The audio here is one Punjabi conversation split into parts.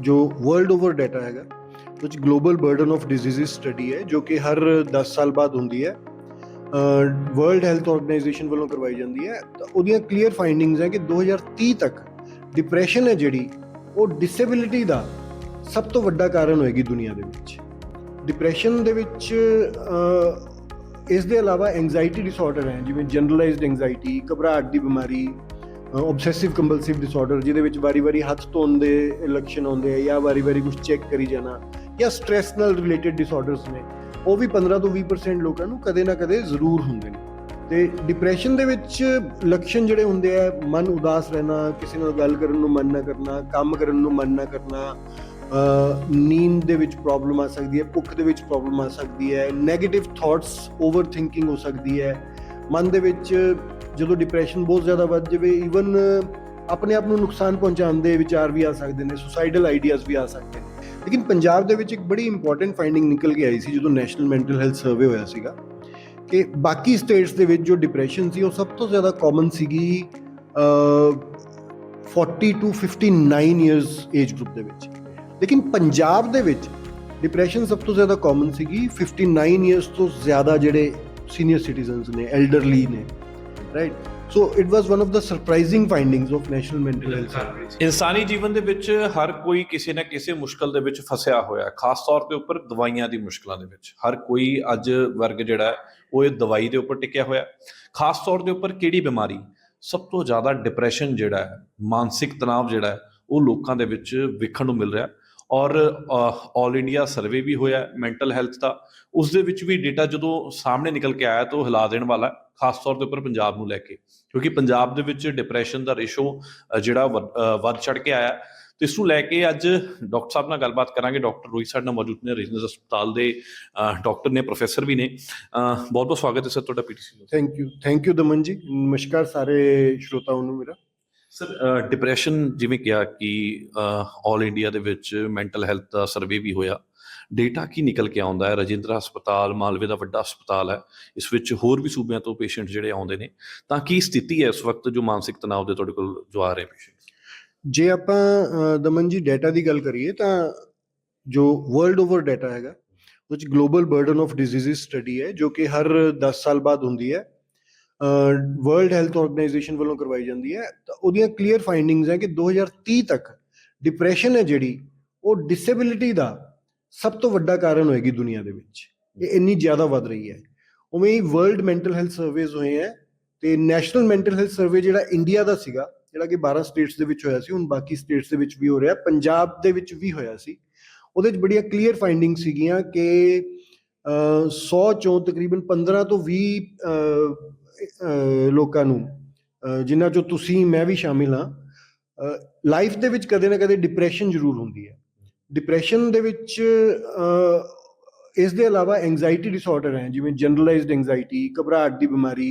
ਜੋ ਵਰਲਡ ਓਵਰ ਡਾਟਾ ਹੈਗਾ, which global burden of diseases study ਹੈ, ਜੋ ਕਿ ਹਰ 10 ਸਾਲ ਬਾਅਦ ਹੁੰਦੀ ਹੈ ਵਰਲਡ ਹੈਲਥ ਆਰਗੇਨਾਈਜੇਸ਼ਨ ਵੱਲੋਂ ਕਰਵਾਈ ਜਾਂਦੀ ਹੈ, ਤਾਂ ਉਹਦੀਆਂ ਕਲੀਅਰ ਫਾਈਂਡਿੰਗਸ ਹੈ ਕਿ 2030 ਤੱਕ ਡਿਪਰੈਸ਼ਨ ਹੈ ਜਿਹੜੀ, ਉਹ ਡਿਸੇਬਿਲਿਟੀ ਦਾ ਸਭ ਤੋਂ ਵੱਡਾ ਕਾਰਨ ਹੋਏਗੀ ਦੁਨੀਆ ਦੇ ਵਿੱਚ। ਡਿਪਰੈਸ਼ਨ ਦੇ ਵਿੱਚ ਇਸ ਦੇ ਇਲਾਵਾ ਐਂਜ਼ਾਈਟੀ ਡਿਸਆਰਡਰ ਹੈ, ਜਿਵੇਂ ਜਨਰਲਾਈਜ਼ਡ ਐਂਜ਼ਾਈਟੀ ਘਬਰਾਹਟ ਦੀ ਬਿਮਾਰੀ ਆਬਸੈਸਿਵ ਕੰਪਲਸਿਵ ਡਿਸਆਰਡਰ ਜਿਹਦੇ ਵਿੱਚ ਵਾਰੀ-ਵਾਰੀ ਹੱਥ ਧੋਣ ਦੇ ਲੱਛਣ ਆਉਂਦੇ ਆ ਜਾਂ ਵਾਰੀ-ਵਾਰੀ ਕੁਝ ਚੈੱਕ ਕਰੀ ਜਾਣਾ ਜਾਂ ਸਟ੍ਰੈਸ ਨਾਲ ਰਿਲੇਟਡ ਡਿਸਆਰਡਰਸ ਨੇ, ਉਹ ਵੀ 15 ਤੋਂ 20% ਲੋਕਾਂ ਨੂੰ ਕਦੇ ਨਾ ਕਦੇ ਜ਼ਰੂਰ ਹੁੰਦੇ ਨੇ। ਤੇ ਡਿਪਰੈਸ਼ਨ ਦੇ ਵਿੱਚ ਲੱਛਣ ਜਿਹੜੇ ਹੁੰਦੇ ਆ, ਮਨ ਉਦਾਸ ਰਹਿਣਾ, ਕਿਸੇ ਨਾਲ ਗੱਲ ਕਰਨ ਨੂੰ ਮਨ ਨਾ ਕਰਨਾ, ਕੰਮ ਕਰਨ ਨੂੰ ਮਨ ਨਾ ਕਰਨਾ ਨੀਂਦ ਦੇ ਵਿੱਚ ਪ੍ਰੋਬਲਮ ਆ ਸਕਦੀ ਹੈ, ਭੁੱਖ ਦੇ ਵਿੱਚ ਪ੍ਰੋਬਲਮ ਆ ਸਕਦੀ ਹੈ 네ਗੇਟਿਵ ਥਾਟਸ ਓਵਰ ਥਿੰਕਿੰਗ ਹੋ ਸਕਦੀ ਹੈ, ਮਨ ਦੇ ਵਿੱਚ ਜਦੋਂ ਡਿਪਰੈਸ਼ਨ ਬਹੁਤ ਜ਼ਿਆਦਾ ਵੱਧ ਜਾਵੇ ਈਵਨ ਆਪਣੇ ਆਪ ਨੂੰ ਨੁਕਸਾਨ ਪਹੁੰਚਾਉਣ ਦੇ ਵਿਚਾਰ ਵੀ ਆ ਸਕਦੇ ਨੇ ਸੁਸਾਈਡਲ ਆਈਡੀਆਜ਼ ਵੀ ਆ ਸਕਦੇ ਨੇ। ਲੇਕਿਨ ਪੰਜਾਬ ਦੇ ਵਿੱਚ ਇੱਕ ਬੜੀ ਇੰਪੋਰਟੈਂਟ ਫਾਈਂਡਿੰਗ ਨਿਕਲ ਕੇ ਆਈ ਸੀ ਜਦੋਂ ਨੈਸ਼ਨਲ ਮੈਂਟਲ ਹੈਲਥ ਸਰਵੇ ਹੋਇਆ ਸੀਗਾ ਕਿ ਬਾਕੀ ਸਟੇਟਸ ਦੇ ਵਿੱਚ ਜੋ ਡਿਪਰੈਸ਼ਨ ਸੀ ਉਹ ਸਭ ਤੋਂ ਜ਼ਿਆਦਾ ਕਾਮਨ ਸੀਗੀ uh, 40 to 59 years age group ਦੇ ਵਿੱਚ। ਲੇਕਿਨ ਪੰਜਾਬ ਦੇ ਵਿੱਚ ਡਿਪਰੈਸ਼ਨ ਸਭ ਤੋਂ ਜ਼ਿਆਦਾ ਕਾਮਨ ਸੀਗੀ 59 ਇਅਰਸ ਤੋਂ ਜ਼ਿਆਦਾ ਜਿਹੜੇ ਸੀਨੀਅਰ ਸਿਟੀਜ਼ਨਸ ਨੇ ਐਲਡਰਲੀ ਨੇ। Right so it was one of the surprising findings of national mental health ਇਨਸਾਨੀ ਜੀਵਨ ਦੇ ਵਿੱਚ ਹਰ ਕੋਈ ਕਿਸੇ ਨਾ ਕਿਸੇ ਮੁਸ਼ਕਲ ਦੇ ਵਿੱਚ ਫਸਿਆ ਹੋਇਆ ਖਾਸ ਤੌਰ ਤੇ ਉੱਪਰ ਦਵਾਈਆਂ ਦੀ ਮੁਸ਼ਕਲਾਂ ਦੇ ਵਿੱਚ। ਹਰ ਕੋਈ ਅੱਜ ਵਰਗ ਜਿਹੜਾ ਹੈ, ਉਹ ਇਹ ਦਵਾਈ ਦੇ ਉੱਪਰ ਟਿਕਿਆ ਹੋਇਆ ਖਾਸ ਤੌਰ ਦੇ ਉੱਪਰ ਕਿਹੜੀ ਬਿਮਾਰੀ? ਸਭ ਤੋਂ ਜ਼ਿਆਦਾ ਡਿਪਰੈਸ਼ਨ ਜਿਹੜਾ ਹੈ ਮਾਨਸਿਕ ਤਣਾਅ ਜਿਹੜਾ ਹੈ ਉਹ ਲੋਕਾਂ ਦੇ ਵਿੱਚ ਵੇਖਣ ਨੂੰ ਮਿਲ ਰਿਹਾ ਔਰ ਆਲ ਇੰਡੀਆ ਸਰਵੇ ਵੀ ਹੋਇਆ ਮੈਂਟਲ ਹੈਲਥ ਦਾ। ਉਸ ਦੇ ਵਿੱਚ ਵੀ ਡੇਟਾ ਜਦੋਂ ਸਾਹਮਣੇ ਨਿਕਲ ਕੇ ਆਇਆ ਤਾਂ ਉਹ ਹਿਲਾ ਦੇਣ ਵਾਲਾ ਖਾਸ ਤੌਰ ਦੇ ਉੱਪਰ ਪੰਜਾਬ ਨੂੰ ਲੈ ਕੇ ਕਿਉਂਕਿ ਪੰਜਾਬ ਦੇ ਵਿੱਚ ਡਿਪਰੈਸ਼ਨ ਦਾ ਰੇਸ਼ੋ ਜਿਹੜਾ ਵੱਧ ਚੜ ਕੇ ਆਇਆ। ਤੇ ਇਸ ਨੂੰ ਲੈ ਕੇ ਅੱਜ ਡਾਕਟਰ ਸਾਹਿਬ ਨਾਲ ਗੱਲਬਾਤ ਕਰਾਂਗੇ। ਡਾਕਟਰ ਰੋਹਿਤ ਸਾਡੇ ਨਾਲ ਮੌਜੂਦ ਨੇ ਰੀਜਨਲ ਹਸਪਤਾਲ ਦੇ ਡਾਕਟਰ ਨੇ ਪ੍ਰੋਫੈਸਰ ਵੀ ਨੇ। ਬਹੁਤ ਬਹੁਤ ਸਵਾਗਤ ਹੈ ਸਰ ਤੁਹਾਡਾ PTC thank you thank you Daman ji. ਨਮਸਕਾਰ ਸਾਰੇ ਸ਼ਰੋਤਾਵਾਂ ਨੂੰ ਮੇਰਾ। ਸਰ ਡਿਪਰੈਸ਼ਨ ਜਿਵੇਂ ਕਿਹਾ ਕਿ ਆਲ ਇੰਡੀਆ ਦੇ ਵਿੱਚ ਮੈਂਟਲ ਹੈਲਥ ਦਾ ਸਰਵੇ ਵੀ ਹੋਇਆ। ਡੇਟਾ ਕੀ ਨਿਕਲ ਕੇ ਆਉਂਦਾ ਹੈ? ਰਜਿੰਦਰਾ ਹਸਪਤਾਲ, ਮਾਲਵੇ ਦਾ ਵੱਡਾ ਹਸਪਤਾਲ ਹੈ। ਇਸ ਵਿੱਚ ਹੋਰ ਵੀ ਸੂਬਿਆਂ ਤੋਂ ਪੇਸ਼ੈਂਟ ਜਿਹੜੇ ਆਉਂਦੇ ਨੇ, ਤਾਂ ਕੀ ਸਥਿਤੀ ਹੈ ਇਸ ਵਕਤ ਜੋ ਮਾਨਸਿਕ ਤਣਾਅ ਦੇ ਤੁਹਾਡੇ ਕੋਲ ਜੋ ਆ ਰਹੇ ਪੇਸ਼ੈਂਟ ਜੇ ਆਪਾਂ ਦਮਨ ਜੀ ਡਾਟਾ ਦੀ ਗੱਲ ਕਰੀਏ ਤਾਂ ਜੋ ਵਰਲਡ ਓਵਰ ਡਾਟਾ ਹੈਗਾ which global burden of disease study ਹੈ, ਜੋ ਕਿ ਹਰ 10 ਸਾਲ ਬਾਅਦ ਹੁੰਦੀ ਹੈ। ਵਰਲਡ ਹੈਲਥ ਆਰਗੇਨਾਈਜੇਸ਼ਨ ਵੱਲੋਂ ਕਰਵਾਈ ਜਾਂਦੀ ਹੈ। ਤਾਂ ਉਹਦੀਆਂ ਕਲੀਅਰ ਫਾਈਂਡਿੰਗਸ ਹੈ ਕਿ 2030 ਤੱਕ ਡਿਪਰੈਸ਼ਨ ਹੈ ਜਿਹੜੀ, ਉਹ ਡਿਸੇਬਿਲਿਟੀ ਦਾ ਸਭ ਤੋਂ ਵੱਡਾ ਕਾਰਨ ਹੋਏਗੀ ਦੁਨੀਆ ਦੇ ਵਿੱਚ। ਇਹ ਇੰਨੀ ਜ਼ਿਆਦਾ ਵੱਧ ਰਹੀ ਹੈ। ਉਵੇਂ ਹੀ ਵਰਲਡ ਮੈਂਟਲ ਹੈਲਥ ਸਰਵੇਜ਼ ਹੋਏ ਹੈ ਤੇ ਨੈਸ਼ਨਲ ਮੈਂਟਲ ਹੈਲਥ ਸਰਵੇ ਜਿਹੜਾ ਇੰਡੀਆ ਦਾ ਸੀਗਾ ਜਿਹੜਾ ਕਿ 12 ਸਟੇਟਸ ਦੇ ਵਿੱਚ ਹੋਇਆ ਸੀ ਹੁਣ ਬਾਕੀ ਸਟੇਟਸ ਦੇ ਵਿੱਚ ਵੀ ਹੋ ਰਿਹਾ ਪੰਜਾਬ ਦੇ ਵਿੱਚ ਵੀ ਹੋਇਆ ਸੀ। ਉਹਦੇ ਵਿੱਚ ਬੜੀਆਂ ਕਲੀਅਰ ਫਾਈਂਡਿੰਗ ਸੀਗੀਆਂ ਕਿ ਅਹ, 100 ਚੋਂ ਤਕਰੀਬਨ 15 ਤੋਂ 20 ਲੋਕਾਂ ਨੂੰ ਜਿਨ੍ਹਾਂ ਚੋਂ ਤੁਸੀਂ ਮੈਂ ਵੀ ਸ਼ਾਮਿਲ ਹਾਂ ਲਾਈਫ ਦੇ ਵਿੱਚ ਕਦੇ ਨਾ ਕਦੇ ਡਿਪਰੈਸ਼ਨ ਜ਼ਰੂਰ ਹੁੰਦੀ ਹੈ। ਡਿਪਰੈਸ਼ਨ ਦੇ ਵਿੱਚ ਇਸ ਦੇ ਇਲਾਵਾ ਐਂਜ਼ਾਈਟੀ ਡਿਸਆਰਡਰ ਹੈ, ਜਿਵੇਂ ਜਨਰਲਾਈਜ਼ਡ ਐਂਜ਼ਾਈਟੀ ਘਬਰਾਹਟ ਦੀ ਬਿਮਾਰੀ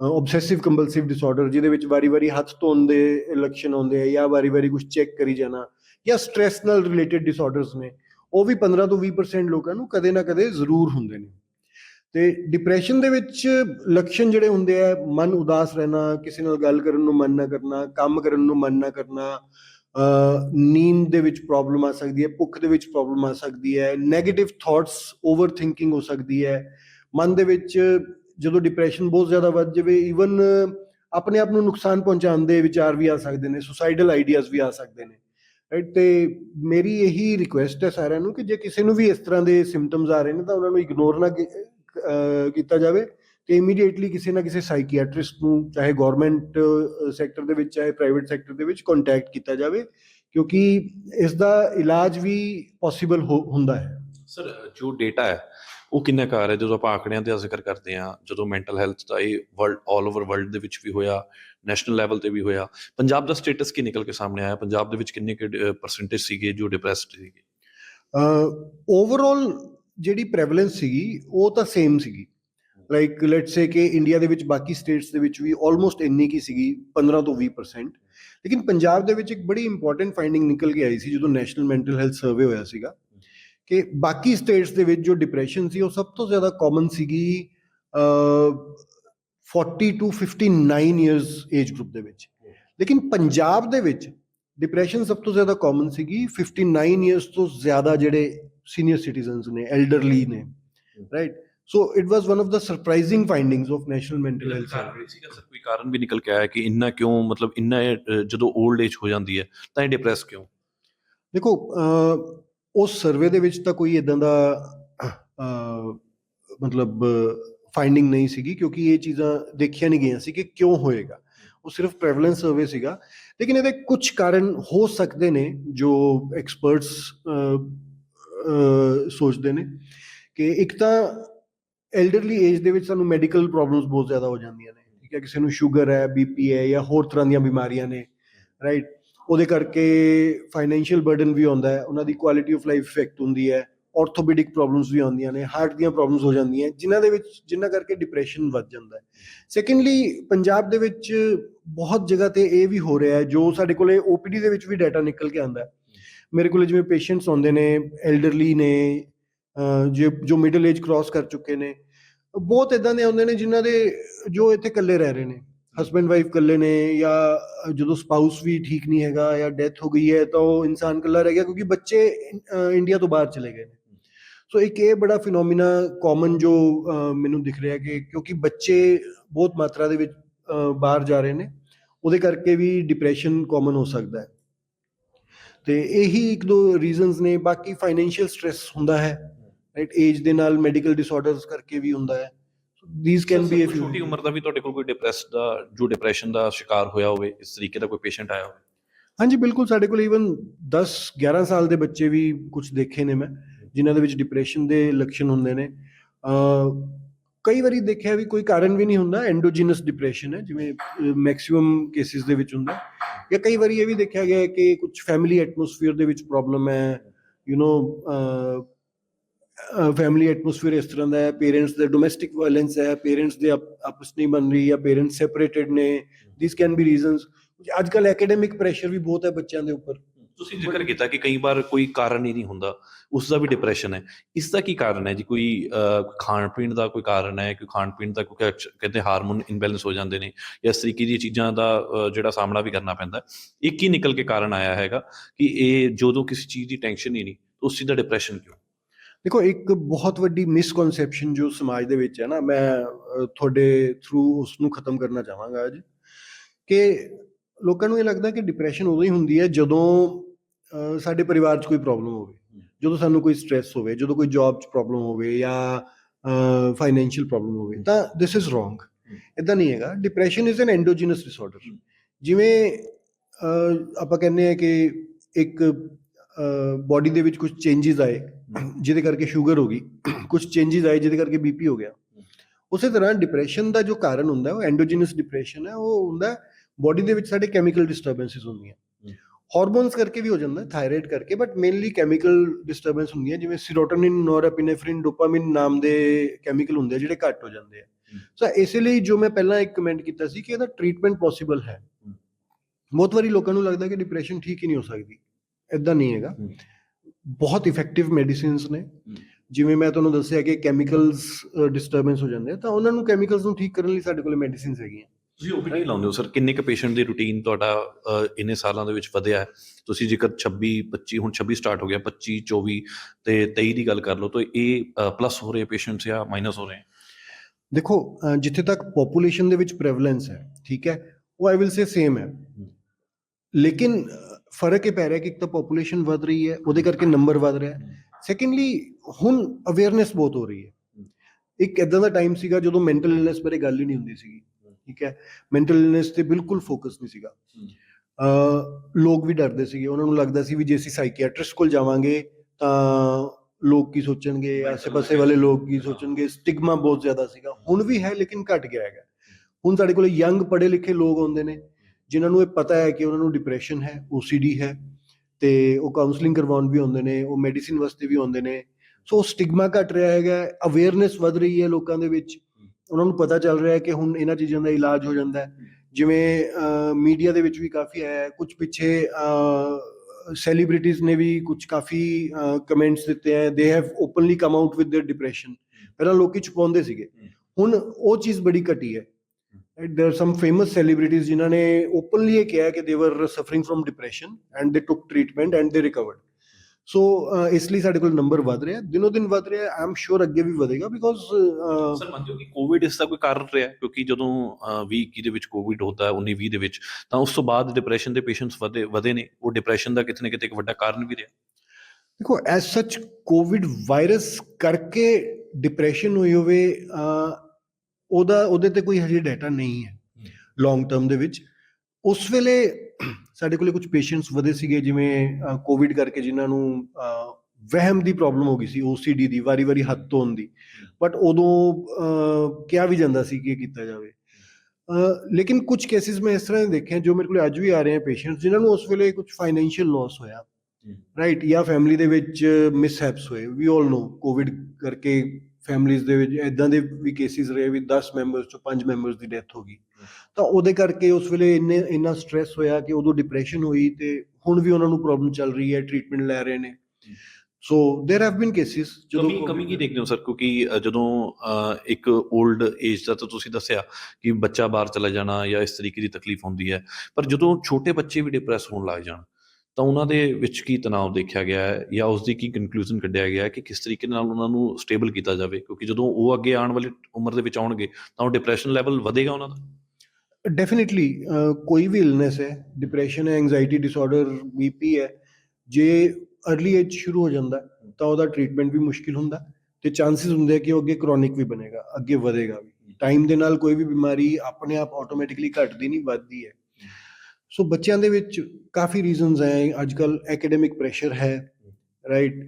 ਆਬਸੈਸਿਵ ਕੰਪਲਸਿਵ ਡਿਸਆਰਡਰ ਜਿਹਦੇ ਵਿੱਚ ਵਾਰੀ-ਵਾਰੀ ਹੱਥ ਧੋਣ ਦੇ ਲੱਛਣ ਆਉਂਦੇ ਆ ਜਾਂ ਵਾਰੀ-ਵਾਰੀ ਕੁਝ ਚੈੱਕ ਕਰੀ ਜਾਣਾ ਜਾਂ ਸਟ੍ਰੈਸ ਨਾਲ ਰਿਲੇਟਡ ਡਿਸਆਰਡਰਸ ਨੇ, ਉਹ ਵੀ 15 ਤੋਂ 20% ਲੋਕਾਂ ਨੂੰ ਕਦੇ ਨਾ ਕਦੇ ਜ਼ਰੂਰ ਹੁੰਦੇ ਨੇ। ਤੇ ਡਿਪਰੈਸ਼ਨ ਦੇ ਵਿੱਚ ਲੱਛਣ ਜਿਹੜੇ ਹੁੰਦੇ ਆ, ਮਨ ਉਦਾਸ ਰਹਿਣਾ, ਕਿਸੇ ਨਾਲ ਗੱਲ ਕਰਨ ਨੂੰ ਮਨ ਨਾ ਕਰਨਾ, ਕੰਮ ਕਰਨ ਨੂੰ ਮਨ ਨਾ ਕਰਨਾ ਨੀਂਦ ਦੇ ਵਿੱਚ ਪ੍ਰੋਬਲਮ ਆ ਸਕਦੀ ਹੈ, ਭੁੱਖ ਦੇ ਵਿੱਚ ਪ੍ਰੋਬਲਮ ਆ ਸਕਦੀ ਹੈ 네ਗੇਟਿਵ ਥਾਟਸ ਓਵਰ ਥਿੰਕਿੰਗ ਹੋ ਸਕਦੀ ਹੈ। ਮਨ ਦੇ ਵਿੱਚ ਜਦੋਂ ਡਿਪਰੈਸ਼ਨ ਬਹੁਤ ਜ਼ਿਆਦਾ ਵੱਧ ਜਾਵੇ ਈਵਨ ਆਪਣੇ ਆਪ ਨੂੰ ਨੁਕਸਾਨ ਪਹੁੰਚਾਉਣ ਦੇ ਵਿਚਾਰ ਵੀ ਆ ਸਕਦੇ ਨੇ ਸੁਸਾਈਡਲ ਆਈਡੀਆਜ਼ ਵੀ ਆ ਸਕਦੇ ਨੇ। ਰਾਈਟ ਤੇ ਮੇਰੀ ਇਹੀ ਰਿਕੁਐਸਟ ਹੈ ਸਾਰਿਆਂ ਨੂੰ ਕਿ ਜੇ ਕਿਸੇ ਨੂੰ ਵੀ ਇਸ ਤਰ੍ਹਾਂ ਦੇ ਸਿੰਪਟਮਸ ਆ ਰਹੇ ਨੇ ਤਾਂ ਉਹਨਾਂ ਨੂੰ ਇਗਨੋਰ ਨਾ ਕੀ- ਕੀਤਾ ਜਾਵੇ। ਤੇ ਇਮੀਡੀਏਟਲੀ ਕਿਸੇ ਨਾ ਕਿਸੇ ਸਾਈਕੀਆਟ੍ਰਿਸਟ ਨੂੰ ਚਾਹੇ ਗਵਰਨਮੈਂਟ ਸੈਕਟਰ ਦੇ ਵਿੱਚ ਚਾਹੇ ਪ੍ਰਾਈਵੇਟ ਸੈਕਟਰ ਦੇ ਵਿੱਚ ਕੰਟੈਕਟ ਕੀਤਾ ਜਾਵੇ ਕਿਉਂਕਿ ਇਸ ਦਾ ਇਲਾਜ ਵੀ ਪੋਸੀਬਲ ਹੁੰਦਾ ਹੈ। ਸਰ ਜੋ ਡੇਟਾ ਹੈ ਉਹ ਕਿੰਨਾ ਕੁ ਆ ਰਿਹਾ? ਜਦੋਂ ਆਪਾਂ ਆંકੜਿਆਂ ਦਾ ਜ਼ਿਕਰ ਕਰਦੇ ਹਾਂ ਜਦੋਂ ਮੈਂਟਲ ਹੈਲਥ ਦਾ ਇਹ ਵਰਲਡ 올 ਓਵਰ ਵਰਲਡ ਦੇ ਵਿੱਚ ਵੀ ਹੋਇਆ ਨੈਸ਼ਨਲ ਲੈਵਲ ਤੇ ਵੀ ਹੋਇਆ ਪੰਜਾਬ ਦਾ ਸਟੇਟਸ ਕੀ ਨਿਕਲ ਕੇ ਸਾਹਮਣੇ ਆਇਆ? ਪੰਜਾਬ ਦੇ ਵਿੱਚ ਕਿੰਨੇ ਕਿ ਪਰਸੈਂਟੇਜ ਸੀਗੇ ਜੋ ਡਿਪਰੈਸਡ ਸੀਗੇ? ਓਵਰਆਲ ਜਿਹੜੀ ਪ੍ਰੈਵਲੈਂਸ ਸੀਗੀ ਉਹ ਤਾਂ ਸੇਮ ਸੀਗੀ। ਲਾਈਕ ਲੈਟਸ ਸੇ ਕਿ ਇੰਡੀਆ ਦੇ ਵਿੱਚ ਬਾਕੀ ਸਟੇਟਸ ਦੇ ਵਿੱਚ ਵੀ ਆਲਮੋਸਟ ਇੰਨੀ ਕੀ ਸੀਗੀ 15 ਤੋਂ 20% ਲੇਕਿਨ ਪੰਜਾਬ ਦੇ ਵਿੱਚ ਇੱਕ ਬੜੀ ਇੰਪੋਰਟੈਂਟ ਫਾਈਂਡਿੰਗ ਨਿਕਲ ਕੇ ਆਈ ਸੀ ਜਦੋਂ ਨੈਸ਼ਨਲ ਮੈਂਟਲ ਹੈਲਥ ਸਰਵੇ ਹੋਇਆ ਸੀਗਾ ਕਿ ਬਾਕੀ ਸਟੇਟਸ ਦੇ ਵਿੱਚ ਜੋ ਡਿਪਰੈਸ਼ਨ ਸੀ ਉਹ ਸਭ ਤੋਂ ਜ਼ਿਆਦਾ ਕਾਮਨ ਸੀਗੀ uh, 40 to 59 years age group ਦੇ ਵਿੱਚ। ਲੇਕਿਨ ਪੰਜਾਬ ਦੇ ਵਿੱਚ ਡਿਪਰੈਸ਼ਨ ਸਭ ਤੋਂ ਜ਼ਿਆਦਾ ਕਾਮਨ ਸੀਗੀ 59 ਇਅਰਸ ਤੋਂ ਜ਼ਿਆਦਾ ਜਿਹੜੇ ਸੀਨੀਅਰ ਸਿਟੀਜ਼ਨਸ ਨੇ ਐਲਡਰਲੀ ਨੇ right so it was one of the surprising findings of national mental health survey ਸੀਗਾ ਸਰ ਕੋਈ ਕਾਰਨ ਵੀ ਨਿਕਲ ਕੇ ਆਇਆ ਕਿ ਇੰਨਾ ਕਿਉਂ ਮਤਲਬ ਇੰਨਾ ਜਦੋਂ 올ਡ ਏਜ ਹੋ ਜਾਂਦੀ ਹੈ ਤਾਂ ਇਹ ਡਿਪਰੈਸ ਕਿਉਂ? ਦੇਖੋ ਉਸ ਸਰਵੇ ਦੇ ਵਿੱਚ ਤਾਂ ਕੋਈ ਇਦਾਂ ਦਾ ਮਤਲਬ ਫਾਈਂਡਿੰਗ ਨਹੀਂ ਸੀਗੀ ਕਿਉਂਕਿ ਇਹ ਚੀਜ਼ਾਂ ਦੇਖੀਆਂ ਨਹੀਂ ਗਈਆਂ ਸੀ ਕਿ ਕਿਉਂ ਹੋਏਗਾ। ਉਹ ਸਿਰਫ ਪ੍ਰੈਵਲੈਂਸ ਸਰਵੇ ਸੀਗਾ। ਲੇਕਿਨ ਇਹਦੇ ਕੁਝ ਕਾਰਨ ਹੋ ਸਕਦੇ ਨੇ ਜੋ ਐਕਸਪਰਟਸ ਸੋਚਦੇ ਨੇ ਕਿ ਇੱਕ ਤਾਂ ਐਲਡਰਲੀ ਏਜ ਦੇ ਵਿੱਚ ਸਾਨੂੰ ਮੈਡੀਕਲ ਪ੍ਰੋਬਲਮਸ ਬਹੁਤ ਜ਼ਿਆਦਾ ਹੋ ਜਾਂਦੀਆਂ ਨੇ। ਠੀਕ ਹੈ, ਕਿਸੇ ਨੂੰ ਸ਼ੂਗਰ ਹੈ ਬੀਪੀ ਹੈ ਜਾਂ ਹੋਰ ਤਰ੍ਹਾਂ ਦੀਆਂ ਬਿਮਾਰੀਆਂ ਨੇ ਰਾਈਟ ਉਹਦੇ ਕਰਕੇ ਫਾਈਨੈਂਸ਼ੀਅਲ ਬਰਡਨ ਵੀ ਆਉਂਦਾ ਹੈ, ਉਹਨਾਂ ਦੀ ਕੁਆਲਿਟੀ ਆਫ ਲਾਈਫ ਇਫੈਕਟ ਹੁੰਦੀ ਹੈ ਆਰਥੋਪੈਡਿਕ ਪ੍ਰੋਬਲਮਸ ਵੀ ਆਉਂਦੀਆਂ ਨੇ ਹਾਰਟ ਦੀਆਂ ਪ੍ਰੋਬਲਮਸ ਹੋ ਜਾਂਦੀਆਂ ਜਿਨ੍ਹਾਂ ਦੇ ਵਿੱਚ, ਜਿਨ੍ਹਾਂ ਕਰਕੇ ਡਿਪਰੈਸ਼ਨ ਵੱਧ ਜਾਂਦਾ ਹੈ। ਸੈਕੰਡਲੀ ਪੰਜਾਬ ਦੇ ਵਿੱਚ ਬਹੁਤ ਜਗ੍ਹਾ ਤੇ ਇਹ ਵੀ ਹੋ ਰਿਹਾ ਹੈ, ਜੋ ਸਾਡੇ ਕੋਲੇ ਓਪੀਡੀ ਦੇ ਵਿੱਚ ਵੀ ਡਾਟਾ ਨਿਕਲ ਕੇ ਆਉਂਦਾ ਹੈ। ਮੇਰੇ ਕੋਲੇ ਜਿਵੇਂ ਪੇਸ਼ੈਂਟਸ ਆਉਂਦੇ ਨੇ ਐਲਡਰਲੀ ਨੇ ਜੇ ਜੋ ਮਿਡਲ ਏਜ ਕ੍ਰਾਸ ਕਰ ਚੁੱਕੇ ਨੇ, ਬਹੁਤ ਇਦਾਂ ਦੇ ਆਉਂਦੇ ਨੇ ਜਿਨ੍ਹਾਂ ਦੇ ਜੋ ਇੱਥੇ ਇਕੱਲੇ ਰਹਿ ਰਹੇ ਨੇ। ਹਸਬੈਂਡ ਵਾਈਫ ਇਕੱਲੇ ਨੇ ਜਾਂ ਜਦੋਂ ਸਪਾਊਸ ਵੀ ਠੀਕ ਨਹੀਂ ਹੈਗਾ ਜਾਂ ਡੈਥ ਹੋ ਗਈ ਹੈ ਤਾਂ ਉਹ ਇਨਸਾਨ ਇਕੱਲਾ ਰਹਿ ਗਿਆ ਕਿਉਂਕਿ ਬੱਚੇ ਇੰਡੀਆ ਤੋਂ ਬਾਹਰ ਚਲੇ ਗਏ ਨੇ। ਸੋ ਇੱਕ ਇਹ ਬੜਾ ਫਿਨੋਮੀਨਾ ਕਾਮਨ ਜੋ ਮੈਨੂੰ ਦਿਖ ਰਿਹਾ ਕਿ ਕਿਉਂਕਿ ਬੱਚੇ ਬਹੁਤ ਮਾਤਰਾ ਦੇ ਵਿੱਚ ਬਾਹਰ ਜਾ ਰਹੇ ਨੇ, ਉਹਦੇ ਕਰਕੇ ਵੀ ਡਿਪਰੈਸ਼ਨ ਕਾਮਨ ਹੋ ਸਕਦਾ ਹੈ। ਤੇ ਇਹੀ ਇੱਕ ਦੋ ਰੀਜ਼ਨਸ ਨੇ, ਬਾਕੀ ਫਾਈਨੈਂਸ਼ੀਅਲ ਸਟ्रेस ਹੁੰਦਾ ਹੈ। ਰਾਈਟ ਏਜ ਦੇ ਨਾਲ ਮੈਡੀਕਲ ਡਿਸਆਰਡਰਸ ਕਰਕੇ ਵੀ ਹੁੰਦਾ ਹੈ। ਥੀਸ ਕੈਨ ਬੀ ਅ ਛੋਟੀ ਉਮਰ ਦਾ ਵੀ ਤੁਹਾਡੇ ਕੋਲ ਕੋਈ ਡਿਪਰੈਸ ਦਾ ਜੋ ਡਿਪਰੈਸ਼ਨ ਦਾ ਸ਼ਿਕਾਰ ਹੋਇਆ ਹੋਵੇ ਇਸ ਤਰੀਕੇ ਦਾ ਕੋਈ ਪੇਸ਼ੈਂਟ ਆਇਆ ਹੋਵੇ? ਹਾਂਜੀ ਬਿਲਕੁਲ ਸਾਡੇ ਕੋਲ ਇਵਨ 10 11 ਸਾਲ ਦੇ ਬੱਚੇ ਵੀ ਕੁਝ ਦੇਖੇ ਨੇ ਮੈਂ ਜਿਨ੍ਹਾਂ ਦੇ ਵਿੱਚ ਡਿਪਰੈਸ਼ਨ ਦੇ ਲੱਛਣ ਹੁੰਦੇ ਨੇ। ਅ ਕਈ ਵਾਰੀ ਦੇਖਿਆ ਵੀ ਕੋਈ ਕਾਰਨ ਵੀ ਨਹੀਂ ਹੁੰਦਾ ਐਂਡੋਜੀਨਸ ਡਿਪਰੈਸ਼ਨ ਹੈ ਜਿਵੇਂ ਮੈਕਸਿਮਮ ਕੇਸਿਸ ਦੇ ਵਿੱਚ ਹੁੰਦਾ। ਜਾਂ ਕਈ ਵਾਰੀ ਇਹ ਵੀ ਦੇਖਿਆ ਗਿਆ ਕਿ ਕੁਝ ਫੈਮਿਲੀ ਐਟਮੋਸਫੀਅਰ ਦੇ ਵਿੱਚ ਪ੍ਰੋਬਲਮ ਹੈ ਯੂ نو ਫੈਮਿਲੀ ਐਟਮੋਸਫੇਅਰ ਇਸ ਤਰ੍ਹਾਂ ਦਾ ਹੈ ਪੇਰੈਂਟਸ ਦੇ ਡੋਮੈਸਟਿਕ ਵਾਇਲੈਂਸ ਹੈ ਪੇਰੈਂਟਸ ਦੇ ਆਪ- ਆਪਸ ਨਹੀਂ ਬਣ ਰਹੀ ਜਾਂ ਪੇਰੈਂਟਸ ਸੈਪਰੇਟਡ ਨੇ ਥੀਸ ਕੈਨ ਬੀ ਰੀਜ਼ਨਸ ਅੱਜ ਕੱਲ ਐਕੈਡੈਮਿਕ ਪ੍ਰੈਸ਼ਰ ਵੀ ਬਹੁਤ ਹੈ ਬੱਚਿਆਂ ਦੇ ਉੱਪਰ। ਤੁਸੀਂ ਜ਼ਿਕਰ ਕੀਤਾ ਕਿ ਕਈ ਵਾਰ ਕੋਈ ਕਾਰਨ ਹੀ ਨਹੀਂ ਹੁੰਦਾ ਉਸ ਦਾ ਵੀ ਡਿਪਰੈਸ਼ਨ ਹੈ। ਇਸ ਦਾ ਕੀ ਕਾਰਨ ਹੈ ਜੀ? ਕੋਈ ਖਾਣ ਪੀਣ ਦਾ ਕੋਈ ਕਾਰਨ ਹੈ, ਕੋਈ ਖਾਣ ਪੀਣ ਦਾ ਕੋਈ ਕਹਿੰਦੇ ਹਾਰਮੋਨ ਇਨਬੈਲੈਂਸ ਹੋ ਜਾਂਦੇ ਨੇ, ਜਾਂ ਇਸ ਤਰੀਕੇ ਦੀਆਂ ਚੀਜ਼ਾਂ ਦਾ ਜਿਹੜਾ ਸਾਹਮਣਾ ਵੀ ਕਰਨਾ ਪੈਂਦਾ। ਹੈ। ਇੱਕ ਹੀ ਨਿਕਲ ਕੇ ਕਾਰਨ ਆਇਆ ਹੈਗਾ ਕਿ ਇਹ ਜਦੋਂ ਕਿਸੇ ਚੀਜ਼ ਦੀ ਟੈਨਸ਼ਨ ਹੀ ਨਹੀਂ, ਉਸ ਚੀਜ਼ ਦਾ ਡਿਪਰੈਸ਼ਨ ਕਿਉਂ? ਦੇਖੋ, ਇੱਕ ਬਹੁਤ ਵੱਡੀ ਮਿਸਕਨਸੈਪਸ਼ਨ ਜੋ ਸਮਾਜ ਦੇ ਵਿੱਚ ਹੈ ਨਾ, ਮੈਂ ਤੁਹਾਡੇ ਥਰੂ ਉਸ ਨੂੰ ਖਤਮ ਕਰਨਾ ਚਾਹਾਂਗਾ ਅੱਜ, ਕਿ ਲੋਕਾਂ ਨੂੰ ਇਹ ਲੱਗਦਾ ਕਿ ਡਿਪਰੈਸ਼ਨ ਉਦੋਂ ਹੀ ਹੁੰਦੀ ਹੈ ਜਦੋਂ ਸਾਡੇ ਪਰਿਵਾਰ 'ਚ ਕੋਈ ਪ੍ਰੋਬਲਮ ਹੋਵੇ। ਜਦੋਂ ਸਾਨੂੰ ਕੋਈ ਸਟ्रेस ਹੋਵੇ, ਜਦੋਂ ਕੋਈ ਜੌਬ 'ਚ ਪ੍ਰੋਬਲਮ ਹੋਵੇ ਜਾਂ ਫਾਈਨੈਂਸ਼ੀਅਲ ਪ੍ਰੋਬਲਮ ਹੋਵੇ, ਤਾਂ ਦਿਸ ਇਜ਼ ਰੋਂਗ ਇਦਾਂ ਨਹੀਂ ਹੈਗਾ। Depression is an endogenous disorder ਜਿਵੇਂ ਆਪਾਂ ਕਹਿੰਦੇ ਆ ਕਿ ਇੱਕ ਬਾਡੀ ਦੇ ਵਿੱਚ ਕੁਝ ਚੇਂਜਸ ਆਏ ਜਿਹਦੇ ਕਰਕੇ ਸ਼ੂਗਰ ਹੋ ਗਈ ਕੁਝ ਚੇਂਜਸ ਆਏ ਜਿਹਦੇ ਕਰਕੇ ਬੀਪੀ ਹੋ ਗਿਆ। ਉਸੇ ਤਰ੍ਹਾਂ ਡਿਪਰੈਸ਼ਨ ਦਾ ਜੋ ਕਾਰਨ ਹੁੰਦਾ ਹੈ ਉਹ ਐਂਡੋਜੀਨਸ ਡਿਪਰੈਸ਼ਨ ਹੈ ਉਹ ਹੁੰਦਾ ਬਾਡੀ ਦੇ ਵਿੱਚ ਸਾਡੇ ਕੈਮੀਕਲ ਡਿਸਟਰਬੈਂਸਸ ਹੁੰਦੀਆਂ। ਹਾਰਮੋਨਸ ਕਰਕੇ ਵੀ ਹੋ ਜਾਂਦਾ ਥਾਇਰਾਇਡ ਕਰਕੇ ਬਟ ਮੇਨਲੀ ਕੈਮੀਕਲ ਡਿਸਟਰਬੈਂਸ ਹੁੰਦੀ ਹੈ ਜਿਵੇਂ ਸੀਰੋਟੋਨਿਨ ਨੋਰਐਪਿਨੇਫ੍ਰਿਨ ਡੋਪਾਮਾਈਨ ਨਾਮ ਦੇ ਕੈਮੀਕਲ ਹੁੰਦੇ ਆ ਜਿਹੜੇ ਘੱਟ ਹੋ ਜਾਂਦੇ ਆ। ਸੋ ਇਸੇ ਲਈ ਜੋ ਮੈਂ ਪਹਿਲਾਂ ਇੱਕ ਕਮੈਂਟ ਕੀਤਾ ਸੀ ਕਿ ਇਹਦਾ ਟ੍ਰੀਟਮੈਂਟ ਪੋਸੀਬਲ ਹੈ। ਬਹੁਤ ਵਾਰੀ ਲੋਕਾਂ ਨੂੰ ਲੱਗਦਾ ਕਿ ਡਿਪਰੈਸ਼ਨ ਠੀਕ ਹੀ ਨਹੀਂ ਹੋ ਸਕਦੀ। ਇਦਾਂ ਨਹੀਂ ਹੈਗਾ। ਬਹੁਤ ਇਫੈਕਟਿਵ ਮੈਡੀਸਿਨਸ ਨੇ। ਜਿਵੇਂ ਮੈਂ ਤੁਹਾਨੂੰ ਦੱਸਿਆ ਕਿ ਕੈਮੀਕਲਸ ਡਿਸਟਰਬੈਂਸ ਹੋ ਜਾਂਦੇ ਆ ਤਾਂ ਉਹਨਾਂ ਨੂੰ ਕੈਮੀਕਲਸ ਨੂੰ ਠੀਕ ਕਰਨ ਲਈ ਸਾਡੇ ਕੋਲ ਮੈਡੀਸਿਨਸ ਹੈਗੀਆਂ। ਤੁਸੀਂ ਓਪੀਡੀ ਲਾਉਂਦੇ ਹੋ ਸਰ ਕਿੰਨੇ ਕ ਪੇਸ਼ੈਂਟ ਦੀ ਰੂਟੀਨ ਤੁਹਾਡਾ ਇੰਨੇ ਸਾਲਾਂ ਦੇ ਵਿੱਚ ਵਧਿਆ ਹੈ? ਤੁਸੀਂ ਜੇਕਰ 26 25 ਹੁਣ 26 ਸਟਾਰਟ ਹੋ ਗਿਆ 25 24 ਤੇ 23 ਦੀ ਗੱਲ ਕਰ ਲਓ ਤਾਂ ਇਹ ਪਲੱਸ ਹੋ ਰਹੇ ਪੇਸ਼ੈਂਟਸ ਜਾਂ ਮਾਈਨਸ ਹੋ ਰਹੇ? ਦੇਖੋ ਜਿੱਥੇ ਤੱਕ ਪੋਪੂਲੇਸ਼ਨ ਦੇ ਵਿੱਚ ਪ੍ਰੈਵਲੈਂਸ ਹੈ ਠੀਕ ਹੈ ਉਹ ਆਈ ਵਿਲ ਸੇ ਸੇਮ ਹੈ। ਲੇਕਿਨ ਫ਼ਰਕ ਇਹ ਪੈ ਰਿਹਾ ਕਿ ਇੱਕ ਤਾਂ ਪੋਪੂਲੇਸ਼ਨ ਵਧ ਰਹੀ ਹੈ ਉਹਦੇ ਕਰਕੇ ਨੰਬਰ ਵਧ ਰਿਹਾ ਹੈ। ਸੈਕੰਡਲੀ ਹੁਣ ਅਵੇਅਰਨੈਸ ਬਹੁਤ ਹੋ ਰਹੀ ਹੈ। ਇੱਕ ਇਦਾਂ ਦਾ ਟਾਈਮ ਸੀਗਾ ਜਦੋਂ ਮੈਂਟਲ ਇਲਨੈਸ ਬਾਰੇ ਗੱਲ ਹੀ ਨਹੀਂ ਹੁੰਦੀ ਸੀਗੀ ਠੀਕ ਹੈ? ਮੈਂਟਲ ਇਲਨੈਸ ਤੇ ਬਿਲਕੁਲ ਫੋਕਸ ਨਹੀਂ ਸੀਗਾ। ਅ ਲੋਕ ਵੀ ਡਰਦੇ ਸੀਗੇ। ਉਹਨਾਂ ਨੂੰ ਲੱਗਦਾ ਸੀ ਵੀ ਜੇ ਅਸੀਂ ਸਾਈਕੀਆਟ੍ਰਿਸਟ ਕੋਲ ਜਾਵਾਂਗੇ ਤਾਂ ਲੋਕ ਕੀ ਸੋਚਣਗੇ? ਆਸ-ਪਾਸੇ ਵਾਲੇ ਲੋਕ ਕੀ ਸੋਚਣਗੇ? ਸਟਿਗਮਾ ਬਹੁਤ ਜ਼ਿਆਦਾ ਸੀਗਾ। ਹੁਣ ਵੀ ਹੈ ਲੇਕਿਨ ਘਟ ਗਿਆ ਹੈਗਾ। ਹੁਣ ਸਾਡੇ ਕੋਲ ਯੰਗ ਪੜ੍ਹੇ ਲਿਖੇ ਲੋਕ ਆਉਂਦੇ ਨੇ। ਜਿਨ੍ਹਾਂ ਨੂੰ ਇਹ ਪਤਾ ਹੈ ਕਿ ਉਹਨਾਂ ਨੂੰ ਡਿਪਰੈਸ਼ਨ ਹੈ OCD ਹੈ ਤੇ ਉਹ ਕਾਉਂਸਲਿੰਗ ਕਰਵਾਉਣ ਵੀ ਆਉਂਦੇ ਨੇ ਉਹ ਮੈਡੀਸਿਨ ਵਾਸਤੇ ਵੀ ਆਉਂਦੇ ਨੇ ਸੋ ਸਟਿਗਮਾ ਘਟ ਰਿਹਾ ਹੈਗਾ ਅਵੇਅਰਨੈਸ ਵਧ ਰਹੀ ਹੈ ਲੋਕਾਂ ਦੇ ਵਿੱਚ ਉਹਨਾਂ ਨੂੰ ਪਤਾ ਚੱਲ ਰਿਹਾ ਹੈ ਕਿ ਹੁਣ ਇਹਨਾਂ ਚੀਜ਼ਾਂ ਦਾ ਇਲਾਜ ਹੋ ਜਾਂਦਾ ਹੈ ਜਿਵੇਂ ਮੀਡੀਆ ਦੇ ਵਿੱਚ ਵੀ ਕਾਫੀ ਆਇਆ ਹੈ ਕੁਝ ਪਿੱਛੇ ਸੈਲੀਬ੍ਰਿਟੀਜ਼ ਨੇ ਵੀ ਕੁਝ ਕਾਫੀ ਕਮੈਂਟਸ ਦਿੱਤੇ ਹੈ they have openly come out with their depression ਪਹਿਲਾਂ ਲੋਕੀ ਛੁਪਾਉਂਦੇ ਸੀਗੇ ਹੁਣ ਉਹ ਚੀਜ਼ ਬੜੀ ਘਟੀ ਹੈ right There are some famous celebrities ਜਿਨ੍ਹਾਂ ਨੇ openly ਇਹ ਕਿਹਾ ਕਿ they were suffering from depression and they took treatment and they recovered. ਸੋ ਇਸ ਲਈ ਸਾਡੇ ਕੋਲ ਨੰਬਰ ਵਧ ਰਿਹਾ ਦਿਨੋ ਦਿਨ ਵਧ ਰਿਹਾ ਆਈ ਐਮ ਸ਼ੋਰ ਅੱਗੇ ਵੀ ਵਧੇਗਾ ਬਿਕੋਜ਼ ਸਰ ਮੰਨਦੇ ਹੋ ਕਿ ਕੋਵਿਡ ਇਸ ਦਾ ਕੋਈ ਕਾਰਨ ਰਿਹਾ? ਕਿਉਂਕਿ ਜਦੋਂ 20 21 ਦੇ ਵਿੱਚ ਕੋਵਿਡ ਹੁੰਦਾ ਹੈ 19 20 ਦੇ ਵਿੱਚ ਤਾਂ ਉਸ ਤੋਂ ਬਾਅਦ ਡਿਪਰੈਸ਼ਨ ਦੇ ਪੇਸ਼ੈਂਟਸ ਵਧੇ ਵਧੇ ਨੇ। ਉਹ ਡਿਪਰੈਸ਼ਨ ਦਾ ਕਿਤੇ ਨਾ ਕਿਤੇ ਇੱਕ ਵੱਡਾ ਕਾਰਨ ਵੀ ਰਿਹਾ। ਦੇਖੋ ਐਸ ਸੱਚ ਕੋਵਿਡ ਵਾਇਰਸ ਕਰਕੇ ਡਿਪਰੈਸ਼ਨ ਹੋਈ ਹੋਵੇ ਉਹਦਾ ਉਹਦੇ ਤੇ ਕੋਈ ਹਜੇ ਡਾਟਾ ਨਹੀਂ ਹੈ ਲੌਂਗ ਟਰਮ ਦੇ ਵਿੱਚ। ਉਸ ਵੇਲੇ ਸਾਡੇ ਕੋਲੇ ਕੁਝ ਪੇਸ਼ੈਂਟਸ ਵਧੇ ਸੀਗੇ ਜਿਵੇਂ ਕੋਵਿਡ ਕਰਕੇ ਜਿਨ੍ਹਾਂ ਨੂੰ ਵਹਿਮ ਦੀ ਪ੍ਰੋਬਲਮ ਹੋ ਗਈ ਸੀ OCD ਦੀ ਵਾਰੀ-ਵਾਰੀ ਹੱਥ ਧੋਣ ਦੀ। ਬਟ ਉਦੋਂ ਕਿਹਾ ਵੀ ਜਾਂਦਾ ਸੀ ਕਿ ਇਹ ਕੀਤਾ ਜਾਵੇ। ਲੇਕਿਨ ਕੁਝ ਕੇਸਿਸ ਮੈਂ ਇਸ ਤਰ੍ਹਾਂ ਦੇ ਦੇਖੇ ਜੋ ਮੇਰੇ ਕੋਲ ਅੱਜ ਵੀ ਆ ਰਹੇ ਹਨ ਪੇਸ਼ੈਂਟਸ ਜਿਨ੍ਹਾਂ ਨੂੰ ਉਸ ਵੇਲੇ ਕੁਝ ਫਾਈਨੈਂਸ਼ੀਅਲ ਲਾਸ ਹੋਇਆ। ਰਾਈਟ ਜਾਂ ਫੈਮਿਲੀ ਦੇ ਵਿੱਚ ਮਿਸਹੈਪਸ ਹੋਏ ਵੀ ਆਲ ਨੋ ਕੋਵਿਡ ਕਰਕੇ ਫੈਮਿਲੀਆਂ ਦੇ ਵਿੱਚ ਇਦਾਂ ਦੇ ਵੀ ਕੇਸਿਸ ਰਹੇ ਵੀ 10 ਮੈਂਬਰਸ ਚੋਂ 5 ਮੈਂਬਰਸ ਦੀ ਡੈਥ ਹੋ ਗਈ। ਤਾਂ ਉਹਦੇ ਕਰਕੇ ਉਸ ਵੇਲੇ ਇੰਨੇ ਇੰਨਾ ਸਟ्रेस ਹੋਇਆ ਕਿ ਉਦੋਂ ਡਿਪਰੈਸ਼ਨ ਹੋਈ ਤੇ ਹੁਣ ਵੀ ਉਹਨਾਂ ਨੂੰ ਪ੍ਰੋਬਲਮ ਚੱਲ ਰਹੀ ਹੈ ਟ੍ਰੀਟਮੈਂਟ ਲੈ ਰਹੇ ਨੇ। So there have been cases ਜਦੋਂ ਕਮੀ ਕਮੀ ਕੀ ਦੇਖਦੇ ਹੋ ਸਰ? ਕਿਉਂਕਿ ਜਦੋਂ ਇੱਕ 올ਡ ਏਜ ਦਾ ਤਾਂ ਤੁਸੀਂ ਦੱਸਿਆ ਕਿ ਬੱਚਾ ਬਾਹਰ ਚਲਾ ਜਾਣਾ ਜਾਂ ਇਸ ਤਰੀਕੇ ਦੀ ਤਕਲੀਫ ਹੁੰਦੀ ਹੈ ਪਰ ਜਦੋਂ ਛੋਟੇ ਬੱਚੇ ਵੀ ਡਿਪਰੈਸ ਹੋਣ ਲੱਗ ਜਾਣ ਤਾਂ ਉਹਨਾਂ ਦੇ ਵਿੱਚ ਕੀ ਤਣਾਅ ਦੇਖਿਆ ਗਿਆ ਹੈ ਜਾਂ ਉਸ ਦੀ ਕੀ ਕਨਕਲੂਜਨ ਕੱਢਿਆ ਗਿਆ ਹੈ ਕਿ ਕਿਸ ਤਰੀਕੇ ਨਾਲ ਉਹਨਾਂ ਨੂੰ ਸਟੇਬਲ ਕੀਤਾ ਜਾਵੇ? ਕਿਉਂਕਿ ਜਦੋਂ ਉਹ ਅੱਗੇ ਆਉਣ ਵਾਲੀ ਉਮਰ ਦੇ ਵਿੱਚ ਆਉਣਗੇ ਤਾਂ ਉਹ ਡਿਪਰੈਸ਼ਨ ਲੈਵਲ ਵਧੇਗਾ ਉਹਨਾਂ ਦਾ? ਡੈਫੀਨਿਟਲੀ ਕੋਈ ਵੀ ਇਲਨੈਸ ਹੈ ਡਿਪਰੈਸ਼ਨ ਹੈ ਐਂਜ਼ਾਈਟੀ ਡਿਸਆਰਡਰ ਬੀਪੀ ਹੈ ਜੇ अर्ਲੀ ਏਜ ਸ਼ੁਰੂ ਹੋ ਜਾਂਦਾ ਤਾਂ ਉਹਦਾ ਟ੍ਰੀਟਮੈਂਟ ਵੀ ਮੁਸ਼ਕਿਲ ਹੁੰਦਾ ਤੇ ਚਾਂਸਸ ਹੁੰਦੇ ਆ ਕਿ ਉਹ ਅੱਗੇ ਕ੍ਰੋਨਿਕ ਵੀ ਬਣੇਗਾ ਅੱਗੇ ਵਧੇਗਾ ਵੀ। ਟਾਈਮ ਦੇ ਨਾਲ ਕੋਈ ਵੀ ਬਿਮਾਰੀ ਆਪਣੇ ਆਪ ਆਟੋਮੈਟਿਕਲੀ ਘਟਦੀ ਨਹੀਂ ਵੱਧਦੀ ਹੈ। ਸੋ ਬੱਚਿਆਂ ਦੇ ਵਿੱਚ ਕਾਫੀ ਰੀਜ਼ਨਸ ਹੈ ਅੱਜ ਕੱਲ ਐਕੈਡੈਮਿਕ ਪ੍ਰੈਸ਼ਰ ਹੈ ਰਾਈਟ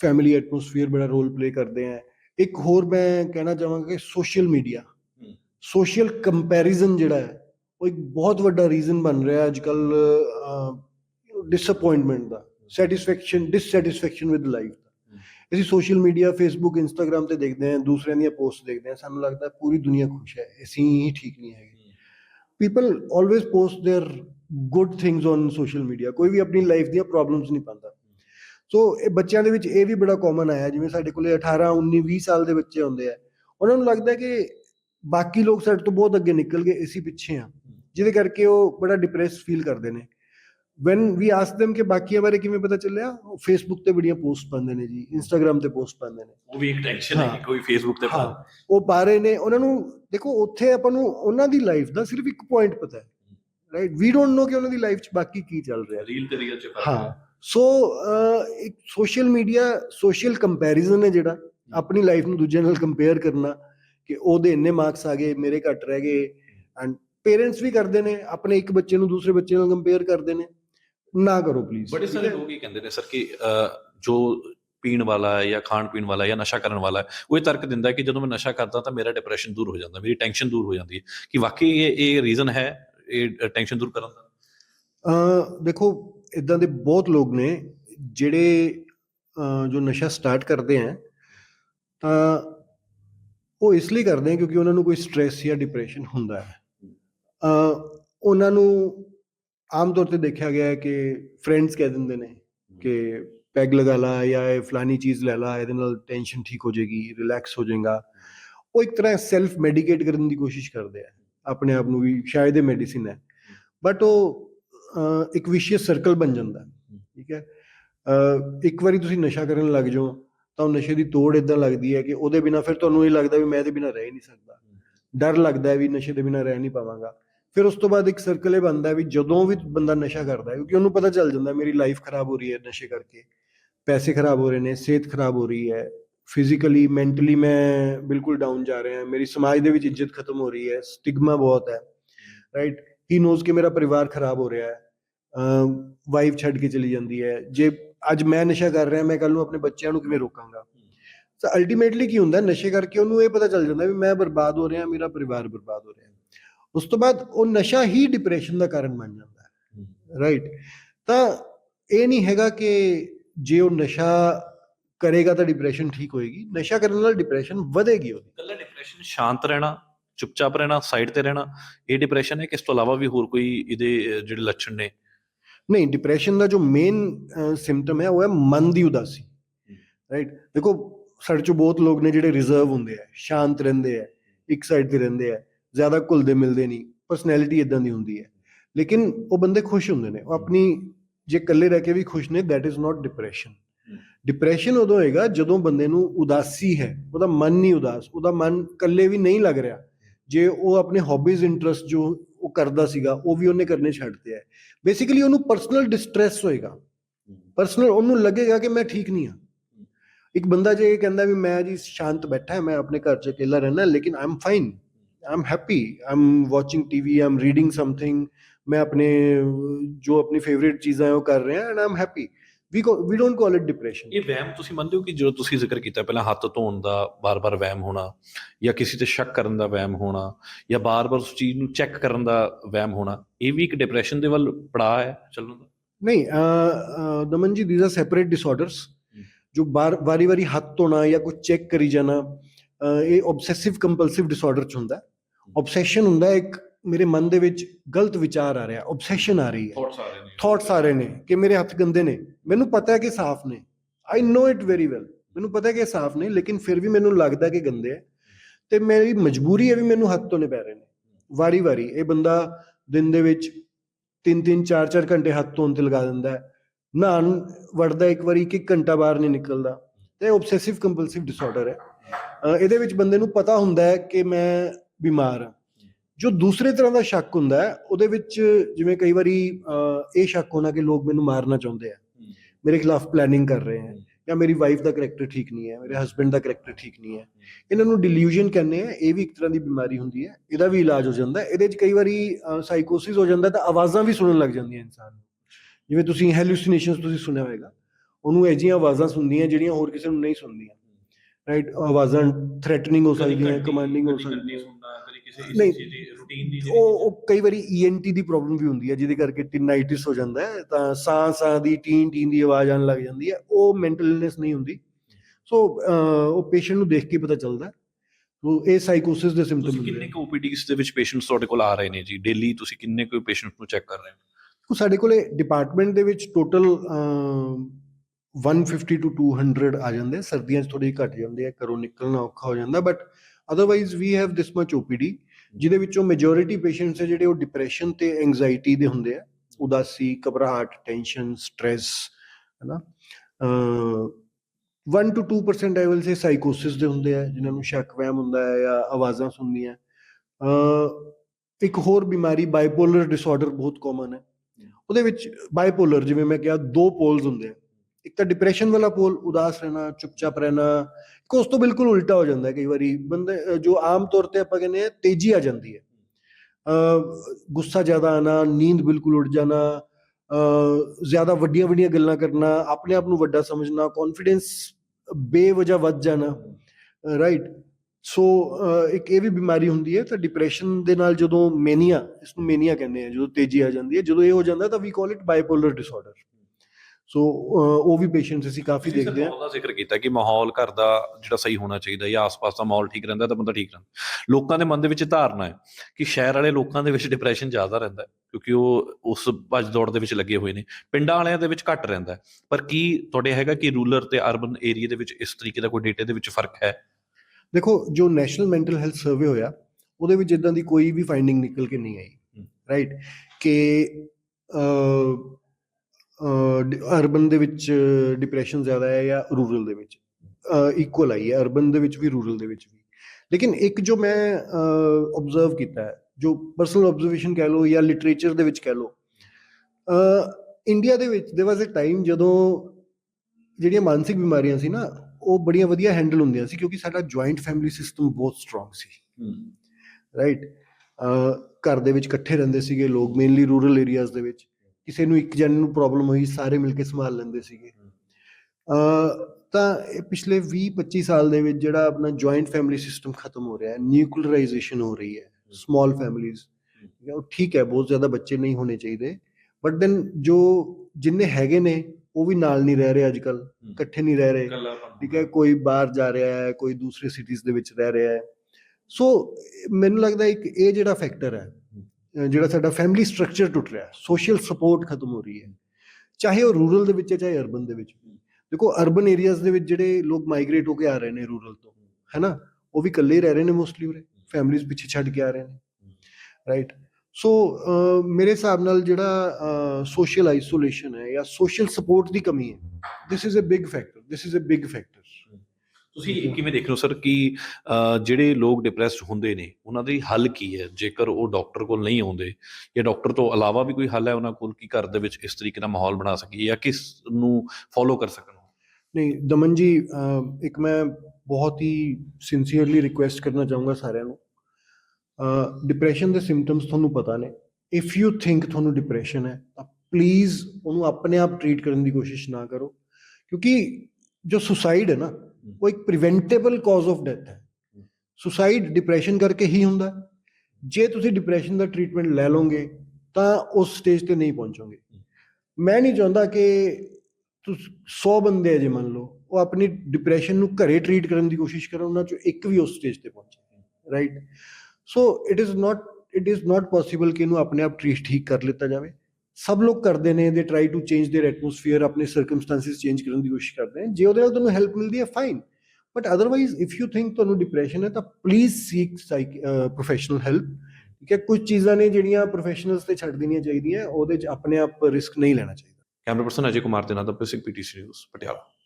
ਫੈਮਿਲੀ ਐਟਮੋਸਫੀਅਰ ਬੜਾ ਰੋਲ ਪਲੇ ਕਰਦੇ ਹੈ। ਇੱਕ ਹੋਰ ਮੈਂ ਕਹਿਣਾ ਚਾਹਾਂਗਾ ਕਿ ਸੋਸ਼ਲ ਮੀਡੀਆ ਸੋਸ਼ਲ ਕੰਪੈਰੀਜ਼ਨ ਜਿਹੜਾ ਹੈ ਉਹ ਇੱਕ ਬਹੁਤ ਵੱਡਾ ਰੀਜ਼ਨ ਬਣ ਰਿਹਾ ਅੱਜ ਕੱਲ ਡਿਸਪਾਇੰਟਮੈਂਟ ਦਾ ਸੈਟੀਸਫੈਕਸ਼ਨ ਡਿਸਸੈਟੀਸਫੈਕਸ਼ਨ ਵਿਦ ਲਾਈਫ ਦਾ। ਅਸੀਂ ਸੋਸ਼ਲ ਮੀਡੀਆ ਫੇਸਬੁੱਕ ਇੰਸਟਾਗ੍ਰam ਤੇ ਦੇਖਦੇ ਹਾਂ ਦੂਸਰਿਆਂ ਦੀਆਂ ਪੋਸਟ ਦੇਖਦੇ ਹਾਂ ਸਾਨੂੰ ਲੱਗਦਾ ਪੂਰੀ ਦੁਨੀਆ ਖੁਸ਼ ਹੈ ਅਸੀਂ ਹੀ ਠੀਕ ਨਹੀਂ ਹੈਗੇ। people always post their good things on social media ਕੋਈ ਵੀ ਆਪਣੀ ਲਾਈਫ ਦੀਆਂ ਪ੍ਰੋਬਲਮਸ ਨਹੀਂ ਪਾਉਂਦਾ ਸੋ ਇਹ ਬੱਚਿਆਂ ਦੇ ਵਿੱਚ ਇਹ ਵੀ ਬੜਾ ਕਾਮਨ ਆਇਆ ਜਿਵੇਂ ਸਾਡੇ ਕੋਲੇ 18 19 20 ਸਾਲ ਦੇ ਬੱਚੇ ਹੁੰਦੇ ਆ ਉਹਨਾਂ ਨੂੰ ਲੱਗਦਾ ਹੈ ਕਿ ਬਾਕੀ ਲੋਕ ਸਾਡੇ ਤੋਂ ਬਹੁਤ ਅੱਗੇ ਨਿਕਲ ਗਏ ਅਸੀਂ ਪਿੱਛੇ ਆ ਜਿਹਦੇ ਕਰਕੇ ਉਹ ਬੜਾ ਡਿਪਰੈਸ ਫੀਲ ਕਰਦੇ ਨੇ ਵੈਨ ਵੀ ਆਸਕ them ਕਿ ਬਾਕੀਆਂ ਬਾਰੇ ਕਿਵੇਂ ਪਤਾ ਚੱਲਿਆ ਉਹ ਫੇਸਬੁੱਕ ਤੇ ਬੜੀਆਂ ਪੋਸਟ ਪਾਉਂਦੇ ਨੇ ਜੀ ਇੰਸਟਾਗ੍ਰam ਤੇ ਪੋਸਟ ਪਾਉਂਦੇ ਨੇ ਉਹ ਵੀ ਇੱਕ ਟੈਨਸ਼ਨ ਹੈ ਕਿ ਕੋਈ ਫੇਸਬੁੱਕ ਤੇ ਹਾਂ ਉਹ ਪਾ ਰਹੇ ਨੇ ਉਹਨਾਂ ਨੂੰ ਦੇਖੋ ਉੱਥੇ ਆਪਾਂ ਨੂੰ ਉਹਨਾਂ ਦੀ ਲਾਈਫ ਦਾ ਸਿਰਫ ਇੱਕ ਪੁਆਇੰਟ ਪਤਾ ਹੈ ਰਾਈਟ ਵੀ ਡੋਨਟ ਨੋ ਕਿ ਉਹਨਾਂ ਦੀ ਲਾਈਫ 'ਚ ਬਾਕੀ ਕੀ ਚੱਲ ਰਿਹਾ ਰੀਲ ਤੇ ਰੀਲ ਚ ਹਾਂ ਸੋ ਇੱਕ ਸੋਸ਼ਲ ਮੀਡੀਆ ਸੋਸ਼ਲ ਕੰਪੈਰੀਜ਼ਨ ਹੈ ਜਿਹੜਾ ਆਪਣੀ ਲਾਈਫ ਨੂੰ ਦੂਜਿਆਂ ਨਾਲ ਕੰਪੇਅਰ ਕਰਨਾ ਕਿ ਉਹਦੇ ਇੰਨੇ ਮਾਰਕਸ ਆ ਗਏ ਮੇਰੇ ਘੱਟ ਰਹਿ ਗਏ ਐਂਡ ਪੇਰੈਂਟਸ ਵੀ ਕਰਦੇ ਨੇ ਆਪਣੇ ਇੱਕ ਬੱਚੇ ਨੂੰ ਦੂਸਰੇ ਬੱਚੇ ਨਾਲ ਕੰਪੇਅਰ ਕਰਦੇ ਨੇ ਨਾ ਕਰੋ ਪਲੀਜ਼ ਬੜੇ ਸਾਰੇ ਲੋਕ ਇਹ ਕਹਿੰਦੇ ਨੇ ਸਰ ਕਿ ਅ, ਜੋ ਪੀਣ ਵਾਲਾ ਹੈ ਜਾਂ ਖਾਣ ਪੀਣ ਵਾਲਾ ਹੈ ਜਾਂ ਨਸ਼ਾ ਕਰਨ ਵਾਲਾ ਹੈ ਉਹ ਇਹ ਤਰਕ ਦਿੰਦਾ ਕਿ ਜਦੋਂ ਮੈਂ ਨਸ਼ਾ ਕਰਦਾ ਤਾਂ ਮੇਰਾ ਡਿਪਰੈਸ਼ਨ ਦੂਰ ਹੋ ਜਾਂਦਾ ਮੇਰੀ ਟੈਨਸ਼ਨ ਦੂਰ ਹੋ ਜਾਂਦੀ ਹੈ। ਕਿ ਵਾਕਈ ਇਹ ਇਹ ਰੀਜ਼ਨ ਹੈ ਇਹ ਟੈਨਸ਼ਨ ਦੂਰ ਕਰਨ ਦਾ? ਅਹ ਦੇਖੋ ਇਦਾਂ ਦੇ ਬਹੁਤ ਲੋਕ ਨੇ ਜਿਹੜੇ ਜੋ ਨਸ਼ਾ ਸਟਾਰਟ ਕਰਦੇ ਆ ਤਾਂ ਉਹ ਇਸ ਲਈ ਕਰਦੇ ਆ ਕਿਉਂਕਿ ਉਹਨਾਂ ਨੂੰ ਕੋਈ ਸਟ੍ਰੈਸ ਜਾਂ ਡਿਪਰੈਸ਼ਨ ਹੁੰਦਾ ਹੈ। ਅਹ, ਉਹਨਾਂ ਨੂੰ ਆਮ ਤੌਰ ਤੇ ਦੇਖਿਆ ਗਿਆ ਹੈ ਕਿ ਫਰੈਂਡਸ ਕਹਿ ਦਿੰਦੇ ਨੇ ਕਿ ਪੈਗ ਲਗਾ ਲਾ ਜਾਂ ਇਹ ਫਲਾਨੀ ਚੀਜ਼ ਲੈ ਲਾ ਇਹਦੇ ਨਾਲ ਟੈਨਸ਼ਨ ਠੀਕ ਹੋ ਜਾਏਗੀ ਰਿਲੈਕਸ ਹੋ ਜਾਏਗਾ। ਉਹ ਇੱਕ ਤਰ੍ਹਾਂ ਸੈਲਫ ਮੈਡੀਕੇਟ ਕਰਨ ਦੀ ਕੋਸ਼ਿਸ਼ ਕਰਦੇ ਆ ਆਪਣੇ ਆਪ ਨੂੰ ਵੀ ਸ਼ਾਇਦ ਇਹ ਮੈਡੀਸਿਨ ਹੈ। ਬਟ ਉਹ ਇੱਕ ਵਿਸ਼ੀਅਸ ਸਰਕਲ ਬਣ ਜਾਂਦਾ ਠੀਕ ਹੈ? ਇੱਕ ਵਾਰੀ ਤੁਸੀਂ ਨਸ਼ਾ ਕਰਨ ਲੱਗ ਜਾਓ ਤਾਂ ਉਹ ਨਸ਼ੇ ਦੀ ਤੋੜ ਇਦਾਂ ਲੱਗਦੀ ਹੈ ਕਿ ਉਹਦੇ ਬਿਨਾ ਫਿਰ ਤੁਹਾਨੂੰ ਇਹ ਲੱਗਦਾ ਵੀ ਮੈਂ ਇਹਦੇ ਬਿਨਾ ਰਹਿ ਹੀ ਨਹੀਂ ਸਕਦਾ। ਡਰ ਲੱਗਦਾ ਹੈ ਵੀ ਨਸ਼ੇ ਦੇ ਬਿਨਾ ਰਹਿ ਨਹੀਂ ਪਾਵਾਂਗਾ। ਫਿਰ ਉਸ ਤੋਂ ਬਾਅਦ ਇੱਕ ਸਰਕਲ ਇਹ ਬਣਦਾ ਵੀ ਜਦੋਂ ਵੀ ਬੰਦਾ ਨਸ਼ਾ ਕਰਦਾ ਹੈ, ਕਿਉਂਕਿ ਉਹਨੂੰ ਪਤਾ ਚੱਲ ਜਾਂਦਾ ਮੇਰੀ ਲਾਈਫ ਖਰਾਬ ਹੋ ਰਹੀ ਹੈ ਨਸ਼ੇ ਕਰਕੇ, ਪੈਸੇ ਖਰਾਬ ਹੋ ਰਹੇ ਨੇ, ਸਿਹਤ ਖਰਾਬ ਹੋ ਰਹੀ ਹੈ ਫਿਜ਼ੀਕਲੀ ਮੈਂਟਲੀ ਮੈਂ ਬਿਲਕੁਲ ਡਾਊਨ ਜਾ ਰਿਹਾ, ਮੇਰੀ ਸਮਾਜ ਦੇ ਵਿੱਚ ਇੱਜ਼ਤ ਖਤਮ ਹੋ ਰਹੀ ਹੈ ਸਟਿਗਮਾ ਬਹੁਤ ਹੈ ਰਾਈਟ ਹੀ ਨੋਜ਼ ਕਿ ਮੇਰਾ ਪਰਿਵਾਰ ਖਰਾਬ ਹੋ ਰਿਹਾ ਹੈ ਵਾਈਫ ਛੱਡ ਕੇ ਚਲੀ ਜਾਂਦੀ ਹੈ, ਜੇ ਅੱਜ ਮੈਂ ਨਸ਼ਾ ਕਰ ਰਿਹਾ, ਮੈਂ ਕੱਲ ਨੂੰ ਆਪਣੇ ਬੱਚਿਆਂ ਨੂੰ ਕਿਵੇਂ ਰੋਕਾਂਗਾ? ਤਾਂ ਅਲਟੀਮੇਟਲੀ ਕੀ ਹੁੰਦਾ, ਨਸ਼ੇ ਕਰਕੇ ਉਹਨੂੰ ਇਹ ਪਤਾ ਚੱਲ ਜਾਂਦਾ ਵੀ ਮੈਂ ਬਰਬਾਦ ਹੋ ਰਿਹਾ, ਮੇਰਾ ਪਰਿਵਾਰ ਬਰਬਾਦ ਹੋ ਰਿਹਾ। ਉਸ ਤੋਂ ਬਾਅਦ ਉਹ ਨਸ਼ਾ ਹੀ ਡਿਪਰੈਸ਼ਨ ਦਾ ਕਾਰਨ ਬਣ ਜਾਂਦਾ ਹੈ। ਰਾਈਟ ਤਾਂ ਇਹ ਨਹੀਂ ਹੈਗਾ ਕਿ ਜੇ ਉਹ ਨਸ਼ਾ ਕਰੇਗਾ ਤਾਂ ਡਿਪਰੈਸ਼ਨ ਠੀਕ ਹੋਏਗੀ। ਨਸ਼ਾ ਕਰਨ ਨਾਲ ਡਿਪਰੈਸ਼ਨ ਵਧੇਗੀ ਉਹਦੀ। ਇਕੱਲਾ ਡਿਪਰੈਸ਼ਨ ਸ਼ਾਂਤ ਰਹਿਣਾ ਚੁੱਪਚਾਪ ਰਹਿਣਾ ਸਾਈਡ ਤੇ ਰਹਿਣਾ ਇਹ ਡਿਪਰੈਸ਼ਨ ਹੈ ਕਿ ਇਸ ਤੋਂ ਇਲਾਵਾ ਵੀ ਹੋਰ ਕੋਈ ਇਹਦੇ ਜਿਹੜੇ ਲੱਛਣ ਨੇ? ਨਹੀਂ ਡਿਪਰੈਸ਼ਨ ਦਾ ਜੋ ਮੇਨ ਸਿੰਪਟਮ ਹੈ ਉਹ ਹੈ ਮਨ ਦੀ ਉਦਾਸੀ। ਰਾਈਟ ਦੇਖੋ ਸਾਡੇ ਚੋਂ ਬਹੁਤ ਲੋਕ ਨੇ ਜਿਹੜੇ ਰਿਜ਼ਰਵ ਹੁੰਦੇ ਆ ਸ਼ਾਂਤ ਰਹਿੰਦੇ ਆ ਇੱਕ ਸਾਈਡ ਤੇ ਰਹਿੰਦੇ ਆ। ਜ਼ਿਆਦਾ ਘੁਲਦੇ ਮਿਲਦੇ ਨਹੀਂ ਪਰਸਨੈਲਿਟੀ ਇਦਾਂ ਦੀ ਹੁੰਦੀ ਹੈ। ਲੇਕਿਨ ਉਹ ਬੰਦੇ ਖੁਸ਼ ਹੁੰਦੇ ਨੇ। ਉਹ ਆਪਣੀ ਜੇ ਇਕੱਲੇ ਰਹਿ ਕੇ ਵੀ ਖੁਸ਼ ਨੇ, that is not depression depression ਉਦੋਂ ਹੋਏਗਾ ਜਦੋਂ ਬੰਦੇ ਨੂੰ ਉਦਾਸੀ ਹੈ। ਉਹਦਾ ਮਨ ਨਹੀਂ ਉਦਾਸ। ਉਹਦਾ ਮਨ ਇਕੱਲੇ ਵੀ ਨਹੀਂ ਲੱਗ ਰਿਹਾ। ਜੇ ਉਹ ਆਪਣੇ ਹੌਬੀਜ਼ ਇੰਟਰਸਟ ਜੋ ਉਹ ਕਰਦਾ ਸੀਗਾ, ਉਹ ਵੀ ਉਹਨੇ ਕਰਨੇ ਛੱਡਤੇ ਹੈ ਬੇਸਿਕਲੀ ਉਹਨੂੰ ਪਰਸਨਲ ਡਿਸਟ੍ਰੈਸ ਹੋਏਗਾ। ਪਰਸਨਲ ਉਹਨੂੰ ਲੱਗੇਗਾ ਕਿ ਮੈਂ ਠੀਕ ਨਹੀਂ ਹਾਂ। ਇੱਕ ਬੰਦਾ ਜੇ ਇਹ ਕਹਿੰਦਾ ਵੀ ਮੈਂ ਜੀ ਸ਼ਾਂਤ ਬੈਠਾ, ਮੈਂ ਆਪਣੇ ਘਰ 'ਚ ਇਕੱਲਾ ਰਹਿਣਾ ਲੇਕਿਨ I am fine am happy I am watching TV I am reading something ਮੈਂ ਆਪਣੇ ਅਹ, ਜੋ ਆਪਣੀ ਫੇਵਰਿਟ ਚੀਜ਼ਾਂ ਹੈ ਉਹ ਕਰ ਰਿਹਾ and I am happy we we don't call it depression ਇਹ ਵਹਿਮ ਤੁਸੀਂ ਮੰਨਦੇ ਹੋ ਕਿ ਜਦੋਂ ਤੁਸੀਂ ਜ਼ਿਕਰ ਕੀਤਾ ਪਹਿਲਾਂ ਹੱਥ ਧੋਣ ਦਾ ਬਾਰ-ਬਾਰ ਵਹਿਮ ਹੋਣਾ ਜਾਂ ਕਿਸੇ ਤੇ ਸ਼ੱਕ ਕਰਨ ਦਾ ਵਹਿਮ ਹੋਣਾ ਜਾਂ ਬਾਰ-ਬਾਰ ਉਸ ਚੀਜ਼ ਨੂੰ ਚੈੱਕ ਕਰਨ ਦਾ ਵਹਿਮ ਹੋਣਾ ਇਹ ਵੀ ਇੱਕ ਡਿਪਰੈਸ਼ਨ ਦੇ ਵੱਲ ਪੜਾਅ ਹੈ ਚੱਲਣ ਦਾ ਨਹੀਂ ਦਮਨ ਜੀ ਥੀਸ ਆਰ ਸੈਪਰੇਟ ਡਿਸਆਰਡਰਸ ਜੋ ਬਾਰ ਵਾਰੀ ਵਾਰੀ ਹੱਥ ਧੋਣਾ ਜਾਂ ਕੁਝ ਚੈੱਕ ਕਰੀ ਜਾਣਾ ਇਹ ਆਬਸੈਸਿਵ ਕੰਪਲਸਿਵ ਡਿਸਆਰਡਰ ਚ ਹੁੰਦਾ ਆਬਸੈਸ਼ਨ ਹੁੰਦਾ ਇੱਕ ਮੇਰੇ ਮਨ ਦੇ ਵਿੱਚ ਗਲਤ ਵਿਚਾਰ ਆ ਰਿਹਾ ਆਬਸੈਸ਼ਨ ਆ ਰਹੀ ਹੈ। ਥਾਟਸ ਆ ਰਹੇ ਨੇ। ਥਾਟਸ ਆ ਰਹੇ ਨੇ ਕਿ ਮੇਰੇ ਹੱਥ ਗੰਦੇ ਨੇ। ਮੈਨੂੰ ਪਤਾ ਹੈ ਕਿ ਸਾਫ਼ ਨੇ। I know it very well ਮੈਨੂੰ ਪਤਾ ਹੈ ਕਿ ਸਾਫ਼ ਨੇ ਲੇਕਿਨ ਫਿਰ ਵੀ ਮੈਨੂੰ ਲੱਗਦਾ ਕਿ ਗੰਦੇ ਹੈ। ਤੇ ਮੇਰੀ ਮਜਬੂਰੀ ਹੈ ਵੀ ਮੈਨੂੰ ਹੱਥ ਧੋਣੇ ਪੈ ਰਹੇ ਨੇ। ਵਾਰੀ ਵਾਰੀ ਇਹ ਬੰਦਾ ਦਿਨ ਦੇ ਵਿੱਚ 3-3 4-4 ਘੰਟੇ ਹੱਥ ਧੋਣ ਤੇ ਲਗਾ ਦਿੰਦਾ ਹੈ। ਨਹਾਉਣ ਵੜਦਾ ਇੱਕ ਵਾਰੀ ਕਿ ਘੰਟਾ ਬਾਹਰ ਨਹੀਂ ਨਿਕਲਦਾ। ਤੇ ਆਬਸੈਸਿਵ ਕੰਪਲਸਿਵ ਡਿਸਆਰਡਰ ਹੈ। ਇਹਦੇ ਵਿੱਚ ਬੰਦੇ ਨੂੰ ਪਤਾ ਹੁੰਦਾ ਹੈ ਕਿ ਮੈਂ ਬਿਮਾਰ ਹਾਂ ਜੋ ਦੂਸਰੇ ਤਰ੍ਹਾਂ ਦਾ ਸ਼ੱਕ ਹੁੰਦਾ ਹੈ ਉਹਦੇ ਵਿੱਚ ਜਿਵੇਂ ਕਈ ਵਾਰੀ ਇਹ ਸ਼ੱਕ ਹੋਣਾ ਕਿ ਲੋਕ ਮੈਨੂੰ ਮਾਰਨਾ ਚਾਹੁੰਦੇ ਆ। ਮੇਰੇ ਖਿਲਾਫ ਪਲੈਨਿੰਗ ਕਰ ਰਹੇ ਹੈ ਜਾਂ ਮੇਰੀ ਵਾਈਫ ਦਾ ਕੈਰੈਕਟਰ ਠੀਕ ਨਹੀਂ ਹੈ ਮੇਰੇ ਹਸਬੰਡ ਦਾ ਕੈਰੈਕਟਰ ਠੀਕ ਨਹੀਂ ਹੈ। ਇਹਨਾਂ ਨੂੰ ਡਿਲੂਜਨ ਕਹਿੰਦੇ ਆ ਇਹ ਵੀ ਇੱਕ ਤਰ੍ਹਾਂ ਦੀ ਬਿਮਾਰੀ ਹੁੰਦੀ ਹੈ ਇਹਦਾ ਵੀ ਇਲਾਜ ਹੋ ਜਾਂਦਾ। ਹੈ ਇਹਦੇ 'ਚ ਕਈ ਵਾਰੀ ਸਾਈਕੋਸਿਸ ਹੋ ਜਾਂਦਾ ਤਾਂ ਆਵਾਜ਼ਾਂ ਵੀ ਸੁਣਨ ਲੱਗ ਜਾਂਦੀਆਂ ਇਨਸਾਨ ਨੂੰ। ਜਿਵੇਂ ਤੁਸੀਂ ਹੈਲੂਸੀਨੇਸ਼ਨਸ ਤੁਸੀਂ ਸੁਣਿਆ ਹੋਵੇਗਾ ਉਹਨੂੰ ਇਹ ਜਿਹੀਆਂ ਆਵਾਜ਼ਾਂ ਸੁਣਦੀਆਂ ਜਿਹੜੀਆਂ ਹੋਰ ਕਿਸੇ ਨੂੰ ਨਹੀਂ ਸੁਣਦੀਆਂ ਰਾਈਟ ਆਵਾਜ਼ਾਂ ਥ੍ਰੈਟਨਿੰਗ ਹੋ ਸਕਦੀਆਂ ਕਮਾਂਡਿੰਗ ਹੋ ਸਕਦੀਆਂ। ਨਹੀਂ। ਰੂਟੀਨ ਦੀ ਉਹ ਉਹ ਕਈ ਵਾਰੀ ਈਐਨਟੀ ਦੀ ਪ੍ਰੋਬਲਮ ਵੀ ਹੁੰਦੀ ਹੈ ਜਿਹਦੇ ਕਰਕੇ ਟਿਨਾਈਟਿਸ ਹੋ ਜਾਂਦਾ ਹੈ। ਤਾਂ ਸਾਹ ਸਾਹ ਦੀ ਟੀਨ ਟੀਨ ਦੀ ਆਵਾਜ਼ ਆਉਣ ਲੱਗ ਜਾਂਦੀ ਹੈ। ਉਹ ਮੈਂਟਲ ਇਲਨੈਸ ਨਹੀਂ ਹੁੰਦੀ। ਸੋ ਉਹ ਪੇਸ਼ੈਂਟ ਨੂੰ ਦੇਖ ਕੇ ਪਤਾ ਚੱਲਦਾ। ਸੋ ਇਹ ਸਾਈਕੋਸਿਸ ਦੇ ਸਿੰਪਟਮ ਹੁੰਦੇ ਕਿੰਨੇ ਕੁ OPDs ਦੇ ਵਿੱਚ ਪੇਸ਼ੈਂਟਸ ਤੁਹਾਡੇ ਕੋਲ ਆ ਰਹੇ ਨੇ ਜੀ? ਡੇਲੀ ਤੁਸੀਂ ਕਿੰਨੇ ਕੁ ਪੇਸ਼ੈਂਟਸ ਨੂੰ ਚੈੱਕ ਕਰ ਰਹੇ ਹੋ? ਸੋ ਸਾਡੇ ਕੋਲੇ ਡਿਪਾਰਟਮੈਂਟ ਦੇ ਵਿੱਚ ਟੋਟਲ 150 ਟੂ 200 ਆ ਜਾਂਦੇ। ਸਰਦੀਆਂ 'ਚ ਥੋੜੀ ਘਟ ਜਾਂਦੇ ਆ। ਘਰੋਂ ਨਿਕਲਣਾ ਔਖਾ ਹੋ ਜਾਂਦਾ। But otherwise we have this much OPD ਜਿਹਦੇ ਵਿੱਚੋਂ ਮੈਜੋਰਿਟੀ ਪੇਸ਼ੈਂਟਸ ਹੈ ਜਿਹੜੇ ਉਹ ਡਿਪਰੈਸ਼ਨ ਤੇ ਐਂਜ਼ਾਈਟੀ ਦੇ ਹੁੰਦੇ ਆ, ਉਦਾਸੀ, ਘਬਰਾਹਟ ਟੈਨਸ਼ਨ ਸਟ्रेस ਹੈ ਨਾ ਅ 1 ਟੂ 2% ਆਈ ਵਿਲ ਸੇ ਸਾਈਕੋਸਿਸ ਦੇ ਹੁੰਦੇ ਆ ਜਿਨ੍ਹਾਂ ਨੂੰ ਸ਼ੱਕ ਵਹਿਮ ਹੁੰਦਾ ਹੈ ਜਾਂ ਆਵਾਜ਼ਾਂ ਸੁਣਦੀਆਂ ਇੱਕ ਹੋਰ ਬਿਮਾਰੀ ਬਾਈਪੋਲਰ ਡਿਸਆਰਡਰ ਬਹੁਤ ਕਾਮਨ ਹੈ। ਉਹਦੇ ਵਿੱਚ ਬਾਈਪੋਲਰ ਜਿਵੇਂ ਮੈਂ ਕਿਹਾ, ਦੋ ਪੋਲਸ ਹੁੰਦੇ ਆ। ਇੱਕ ਤਾਂ ਡਿਪਰੈਸ਼ਨ ਵਾਲਾ ਪੋਲ, ਉਦਾਸ ਰਹਿਣਾ, ਚੁੱਪਚਾਪ ਰਹਿਣਾ, ਇੱਕ ਉਸ ਤੋਂ ਬਿਲਕੁਲ ਉਲਟਾ ਹੋ ਜਾਂਦਾ ਹੈ ਕਈ ਵਾਰੀ। ਬੰਦੇ ਜੋ ਆਮ ਤੌਰ ਤੇ ਆਪਾਂ ਕਹਿੰਦੇ ਆ ਤੇਜ਼ੀ ਆ ਜਾਂਦੀ ਹੈ। ਗੁੱਸਾ ਜ਼ਿਆਦਾ ਆਣਾ ਨੀਂਦ ਬਿਲਕੁਲ ਉੱਡ ਜਾਣਾ ਜ਼ਿਆਦਾ ਵੱਡੀਆਂ ਵੱਡੀਆਂ ਗੱਲਾਂ ਕਰਨਾ, ਆਪਣੇ ਆਪ ਨੂੰ ਵੱਡਾ ਸਮਝਣਾ ਕੌਨਫੀਡੈਂਸ ਬੇਵਜਾ ਵੱਧ ਜਾਣਾ ਰਾਈਟ ਸੋ ਇੱਕ ਇਹ ਵੀ ਬਿਮਾਰੀ ਹੁੰਦੀ ਹੈ, ਤਾਂ ਡਿਪਰੈਸ਼ਨ ਦੇ ਨਾਲ ਜਦੋਂ ਮੈਨੀਆ ਇਸ ਨੂੰ ਮੈਨੀਆ ਕਹਿੰਦੇ ਆ, ਜਦੋਂ ਤੇਜ਼ੀ ਆ ਜਾਂਦੀ ਹੈ, ਜਦੋਂ ਇਹ ਹੋ ਜਾਂਦਾ ਤਾਂ ਵੀ call it bipolar disorder so ਉਹ ਵੀ ਪੇਸ਼ੈਂਟਸ ਅਸੀਂ ਕਾਫੀ ਦੇਖਦੇ ਹਾਂ। ਮਾਹੌਲ ਦਾ ਜ਼ਿਕਰ ਕੀਤਾ ਕਿ ਮਾਹੌਲ ਘਰ ਦਾ ਜਿਹੜਾ ਸਹੀ ਹੋਣਾ ਚਾਹੀਦਾ ਜਾਂ ਆਸ-ਪਾਸ ਦਾ ਮਾਹੌਲ ਠੀਕ ਰਹਿੰਦਾ ਤਾਂ ਬੰਦਾ ਠੀਕ ਰਹਿੰਦਾ। ਲੋਕਾਂ ਦੇ ਮਨ ਦੇ ਵਿੱਚ ਧਾਰਨਾ ਹੈ ਕਿ ਸ਼ਹਿਰ ਵਾਲੇ ਲੋਕਾਂ ਦੇ ਵਿੱਚ ਡਿਪਰੈਸ਼ਨ ਜ਼ਿਆਦਾ ਰਹਿੰਦਾ ਹੈ ਕਿਉਂਕਿ ਉਹ ਉਸ ਭੱਜ ਦੌੜ ਦੇ ਵਿੱਚ ਲੱਗੇ ਹੋਏ ਨੇ। ਪਿੰਡਾਂ ਵਾਲਿਆਂ ਦੇ ਵਿੱਚ ਘੱਟ ਰਹਿੰਦਾ ਹੈ। ਪਰ ਕੀ ਤੁਹਾਡੇ ਹੈਗਾ ਕਿ ਰੂਰਲ ਤੇ ਅਰਬਨ ਏਰੀਆ ਦੇ ਵਿੱਚ ਇਸ ਤਰੀਕੇ ਦਾ ਕੋਈ ਡੇਟਾ ਦੇ ਵਿੱਚ ਫ਼ਰਕ ਹੈ? ਦੇਖੋ ਜੋ ਨੈਸ਼ਨਲ ਮੈਂਟਲ ਹੈਲਥ ਸਰਵੇ ਹੋਇਆ ਉਹਦੇ ਵਿੱਚ ਇਦਾਂ ਦੀ ਕੋਈ ਵੀ ਫਾਈਂਡਿੰਗ ਨਿਕਲ ਕੇ ਨਹੀਂ ਆਈ। ਰਾਈਟ ਕਿ ਅਰਬਨ ਦੇ ਵਿੱਚ ਡਿਪਰੈਸ਼ਨ ਜ਼ਿਆਦਾ ਹੈ ਜਾਂ ਰੂਰਲ ਦੇ ਵਿੱਚ? ਇਕੁਅਲ ਆਈ ਹੈ ਅਰਬਨ ਦੇ ਵਿੱਚ ਵੀ ਰੂਰਲ ਦੇ ਵਿੱਚ ਵੀ। ਲੇਕਿਨ ਇੱਕ ਜੋ ਮੈਂ ਆਬਜ਼ਰਵ ਕੀਤਾ ਹੈ ਜੋ ਪਰਸਨਲ ਆਬਜ਼ਰਵੇਸ਼ਨ ਕਹਿ ਲਓ ਜਾਂ ਲਿਟਰੇਚਰ ਦੇ ਵਿੱਚ ਕਹਿ ਲਓ ਇੰਡੀਆ ਦੇ ਵਿੱਚ ਦੇ ਵਾਸ ਅ ਟਾਈਮ ਜਦੋਂ ਜਿਹੜੀਆਂ ਮਾਨਸਿਕ ਬਿਮਾਰੀਆਂ ਸੀ ਨਾ ਉਹ ਬੜੀਆਂ ਵਧੀਆ ਹੈਂਡਲ ਹੁੰਦੀਆਂ ਸੀ ਕਿਉਂਕਿ ਸਾਡਾ ਜੁਆਇੰਟ ਫੈਮਿਲੀ ਸਿਸਟਮ ਬਹੁਤ ਸਟਰੋਂਗ ਸੀ। ਰਾਈਟ ਘਰ ਦੇ ਵਿੱਚ ਇਕੱਠੇ ਰਹਿੰਦੇ ਸੀਗੇ ਲੋਕ ਮੇਨਲੀ ਰੂਰਲ ਏਰੀਆਜ਼ ਦੇ ਵਿੱਚ। ਕਿਸੇ ਨੂੰ ਇੱਕ ਜਣ ਨੂੰ ਪ੍ਰੋਬਲਮ ਹੋਈ ਸਾਰੇ ਮਿਲ ਕੇ ਸੰਭਾਲ ਲੈਂਦੇ ਸੀਗੇ। ਅਹ ਤਾਂ ਇਹ ਪਿਛਲੇ 20 25 ਸਾਲ ਦੇ ਵਿੱਚ ਜਿਹੜਾ ਆਪਣਾ ਜੁਆਇੰਟ ਫੈਮਿਲੀ ਸਿਸਟਮ ਖਤਮ ਹੋ ਰਿਹਾ ਹੈ ਨਿਊਕਲੀਅਰਾਈਜੇਸ਼ਨ ਹੋ ਰਹੀ ਹੈ ਸਮਾਲ ਫੈਮਿਲੀਜ਼ ਠੀਕ ਹੈ। ਉਹ ਠੀਕ ਹੈ ਬਹੁਤ ਜ਼ਿਆਦਾ ਬੱਚੇ ਨਹੀਂ ਹੋਣੇ ਚਾਹੀਦੇ। ਬਟ ਦੈਨ ਜੋ ਜਿੰਨੇ ਹੈਗੇ ਨੇ ਉਹ ਵੀ ਨਾਲ ਨਹੀਂ ਰਹਿ ਰਹੇ ਅੱਜ ਕੱਲ ਇਕੱਠੇ ਨਹੀਂ ਰਹਿ ਰਹੇ। ਠੀਕ ਹੈ। ਕੋਈ ਬਾਹਰ ਜਾ ਰਿਹਾ ਹੈ ਕੋਈ ਦੂਸਰੇ ਸਿਟੀਜ਼ ਦੇ ਵਿੱਚ ਰਹਿ ਰਿਹਾ ਹੈ। ਸੋ ਮੈਨੂੰ ਲੱਗਦਾ ਇੱਕ ਇਹ ਜਿਹੜਾ ਫੈਕਟਰ ਹੈ ਜਿਹੜਾ ਸਾਡਾ ਫੈਮਿਲੀ ਸਟਰਕਚਰ ਟੁੱਟ ਰਿਹਾ ਸੋਸ਼ਲ ਸਪੋਰਟ ਖਤਮ ਹੋ ਰਹੀ ਹੈ। ਚਾਹੇ ਉਹ ਰੂਰਲ ਦੇ ਵਿੱਚ ਹੈ, ਚਾਹੇ ਅਰਬਨ ਦੇ ਵਿੱਚ ਦੇਖੋ ਅਰਬਨ ਏਰੀਆਜ਼ ਦੇ ਵਿੱਚ ਜਿਹੜੇ ਲੋਕ ਮਾਈਗ੍ਰੇਟ ਹੋ ਕੇ ਆ ਰਹੇ ਨੇ ਰੂਰਲ ਤੋਂ, ਹੈਨਾ? ਉਹ ਵੀ ਇਕੱਲੇ ਹੀ ਰਹਿ ਰਹੇ ਨੇ ਮੋਸਟਲੀ ਉਰੇ। ਫੈਮਿਲੀਜ਼ ਪਿੱਛੇ ਛੱਡ ਕੇ ਆ ਰਹੇ ਨੇ। ਰਾਈਟ ਸੋ ਮੇਰੇ ਹਿਸਾਬ ਨਾਲ ਜਿਹੜਾ ਸੋਸ਼ਲ ਆਈਸੋਲੇਸ਼ਨ ਹੈ ਜਾਂ ਸੋਸ਼ਲ ਸਪੋਰਟ ਦੀ ਕਮੀ ਹੈ this is a big factor this is a big factor ਤੁਸੀਂ ਕਿਵੇਂ ਦੇਖ ਰਹੇ ਹੋ ਸਰ ਕਿ ਜਿਹੜੇ ਲੋਕ ਡਿਪਰੈਸਡ ਹੁੰਦੇ ਨੇ ਉਹਨਾਂ ਦੀ ਹੱਲ ਕੀ ਹੈ? ਜੇਕਰ ਉਹ ਡਾਕਟਰ ਕੋਲ ਨਹੀਂ ਆਉਂਦੇ ਜਾਂ ਡਾਕਟਰ ਤੋਂ ਇਲਾਵਾ ਵੀ ਕੋਈ ਹੱਲ ਹੈ ਉਹਨਾਂ ਕੋਲ ਕਿ ਘਰ ਦੇ ਵਿੱਚ ਇਸ ਤਰੀਕੇ ਨਾਲ ਮਾਹੌਲ ਬਣਾ ਸਕੀਏ ਜਾਂ ਕਿਸ ਨੂੰ ਫੋਲੋ ਕਰ ਸਕਣ ਨਹੀਂ ਦਮਨ ਜੀ ਇੱਕ ਮੈਂ ਬਹੁਤ ਹੀ ਸਿੰਸੀਅਰਲੀ ਰਿਕੁਐਸਟ ਕਰਨਾ ਚਾਹੂੰਗਾ ਸਾਰਿਆਂ ਨੂੰ। ਡਿਪਰੈਸ਼ਨ ਦੇ ਸਿੰਪਟਮਸ ਤੁਹਾਨੂੰ ਪਤਾ ਨੇ। ਇਫ ਯੂ ਥਿੰਕ ਤੁਹਾਨੂੰ ਡਿਪਰੈਸ਼ਨ ਹੈ ਤਾਂ ਪਲੀਜ਼ ਉਹਨੂੰ ਆਪਣੇ ਆਪ ਟਰੀਟ ਕਰਨ ਦੀ ਕੋਸ਼ਿਸ਼ ਨਾ ਕਰੋ। ਕਿਉਂਕਿ ਜੋ ਸੁਸਾਈਡ ਹੈ ਨਾ ਉਹ ਇੱਕ ਪ੍ਰੀਵੈਂਟੇਬਲ ਕਾਜ਼ ਆਫ ਡੈਥ ਹੈ। ਸੁਸਾਈਡ ਡਿਪਰੈਸ਼ਨ ਕਰਕੇ ਹੀ ਹੁੰਦਾ। ਜੇ ਤੁਸੀਂ ਡਿਪਰੈਸ਼ਨ ਦਾ ਟ੍ਰੀਟਮੈਂਟ ਲੈ ਲਓਗੇ ਤਾਂ ਉਸ ਸਟੇਜ ਤੇ ਨਹੀਂ ਪਹੁੰਚੋਗੇ। ਮੈਂ ਨਹੀਂ ਚਾਹੁੰਦਾ ਕਿ ਤੁਸੀਂ 100 ਬੰਦੇ ਆ ਜੇ ਮੰਨ ਲਓ ਉਹ ਆਪਣੀ ਡਿਪਰੈਸ਼ਨ ਨੂੰ ਘਰੇ ਟਰੀਟ ਕਰਨ ਦੀ ਕੋਸ਼ਿਸ਼ ਕਰਨ ਉਹਨਾਂ ਚੋਂ ਇੱਕ ਵੀ ਉਸ ਸਟੇਜ ਤੇ ਪਹੁੰਚੇ। Right so it is not it is not possible ਕਿ ਇਹਨੂੰ ਆਪਣੇ ਆਪ ਟਰੀਟ ਠੀਕ ਕਰ ਲਿੱਤਾ ਜਾਵੇ। ਸਭ ਲੋਕ ਕਰਦੇ ਨੇ they try to change their atmosphere ਆਪਣੇ ਸਰਕਮਸਟੈਂਸੈਸ ਚੇਂਜ ਕਰਨ ਦੀ ਕੋਸ਼ਿਸ਼ ਕਰਦੇ ਨੇ ਜੇ ਉਹਦੇ ਨਾਲ ਤੁਹਾਨੂੰ ਹੈਲਪ ਮਿਲਦੀ ਹੈ fine but otherwise if you think ਤੁਹਾਨੂੰ ਡਿਪਰੈਸ਼ਨ ਹੈ ਤਾਂ ਪਲੀਜ਼ ਸੀਕ ਪ੍ਰੋਫੈਸ਼ਨਲ ਹੈਲਪ ਠੀਕ ਹੈ ਕੁਝ ਚੀਜ਼ਾਂ ਨੇ ਜਿਹੜੀਆਂ ਪ੍ਰੋਫੈਸ਼ਨਲਸ ਤੇ ਛੱਡ ਦੇਣੀਆਂ ਚਾਹੀਦੀਆਂ ਉਹਦੇ ਚ ਆਪਣੇ ਆਪ ਰਿਸਕ ਨਹੀਂ ਲੈਣਾ ਚਾਹੀਦਾ ਕੈਮਰਾ ਪਰਸਨ ਅਜੇ ਕੁਮਾਰ ਦੇ ਨਾਲ ਦਾ ਬੇਸਿਕ ਪੀਟੀਸੀ ਨਿਊਜ਼ ਪਟਿਆਲਾ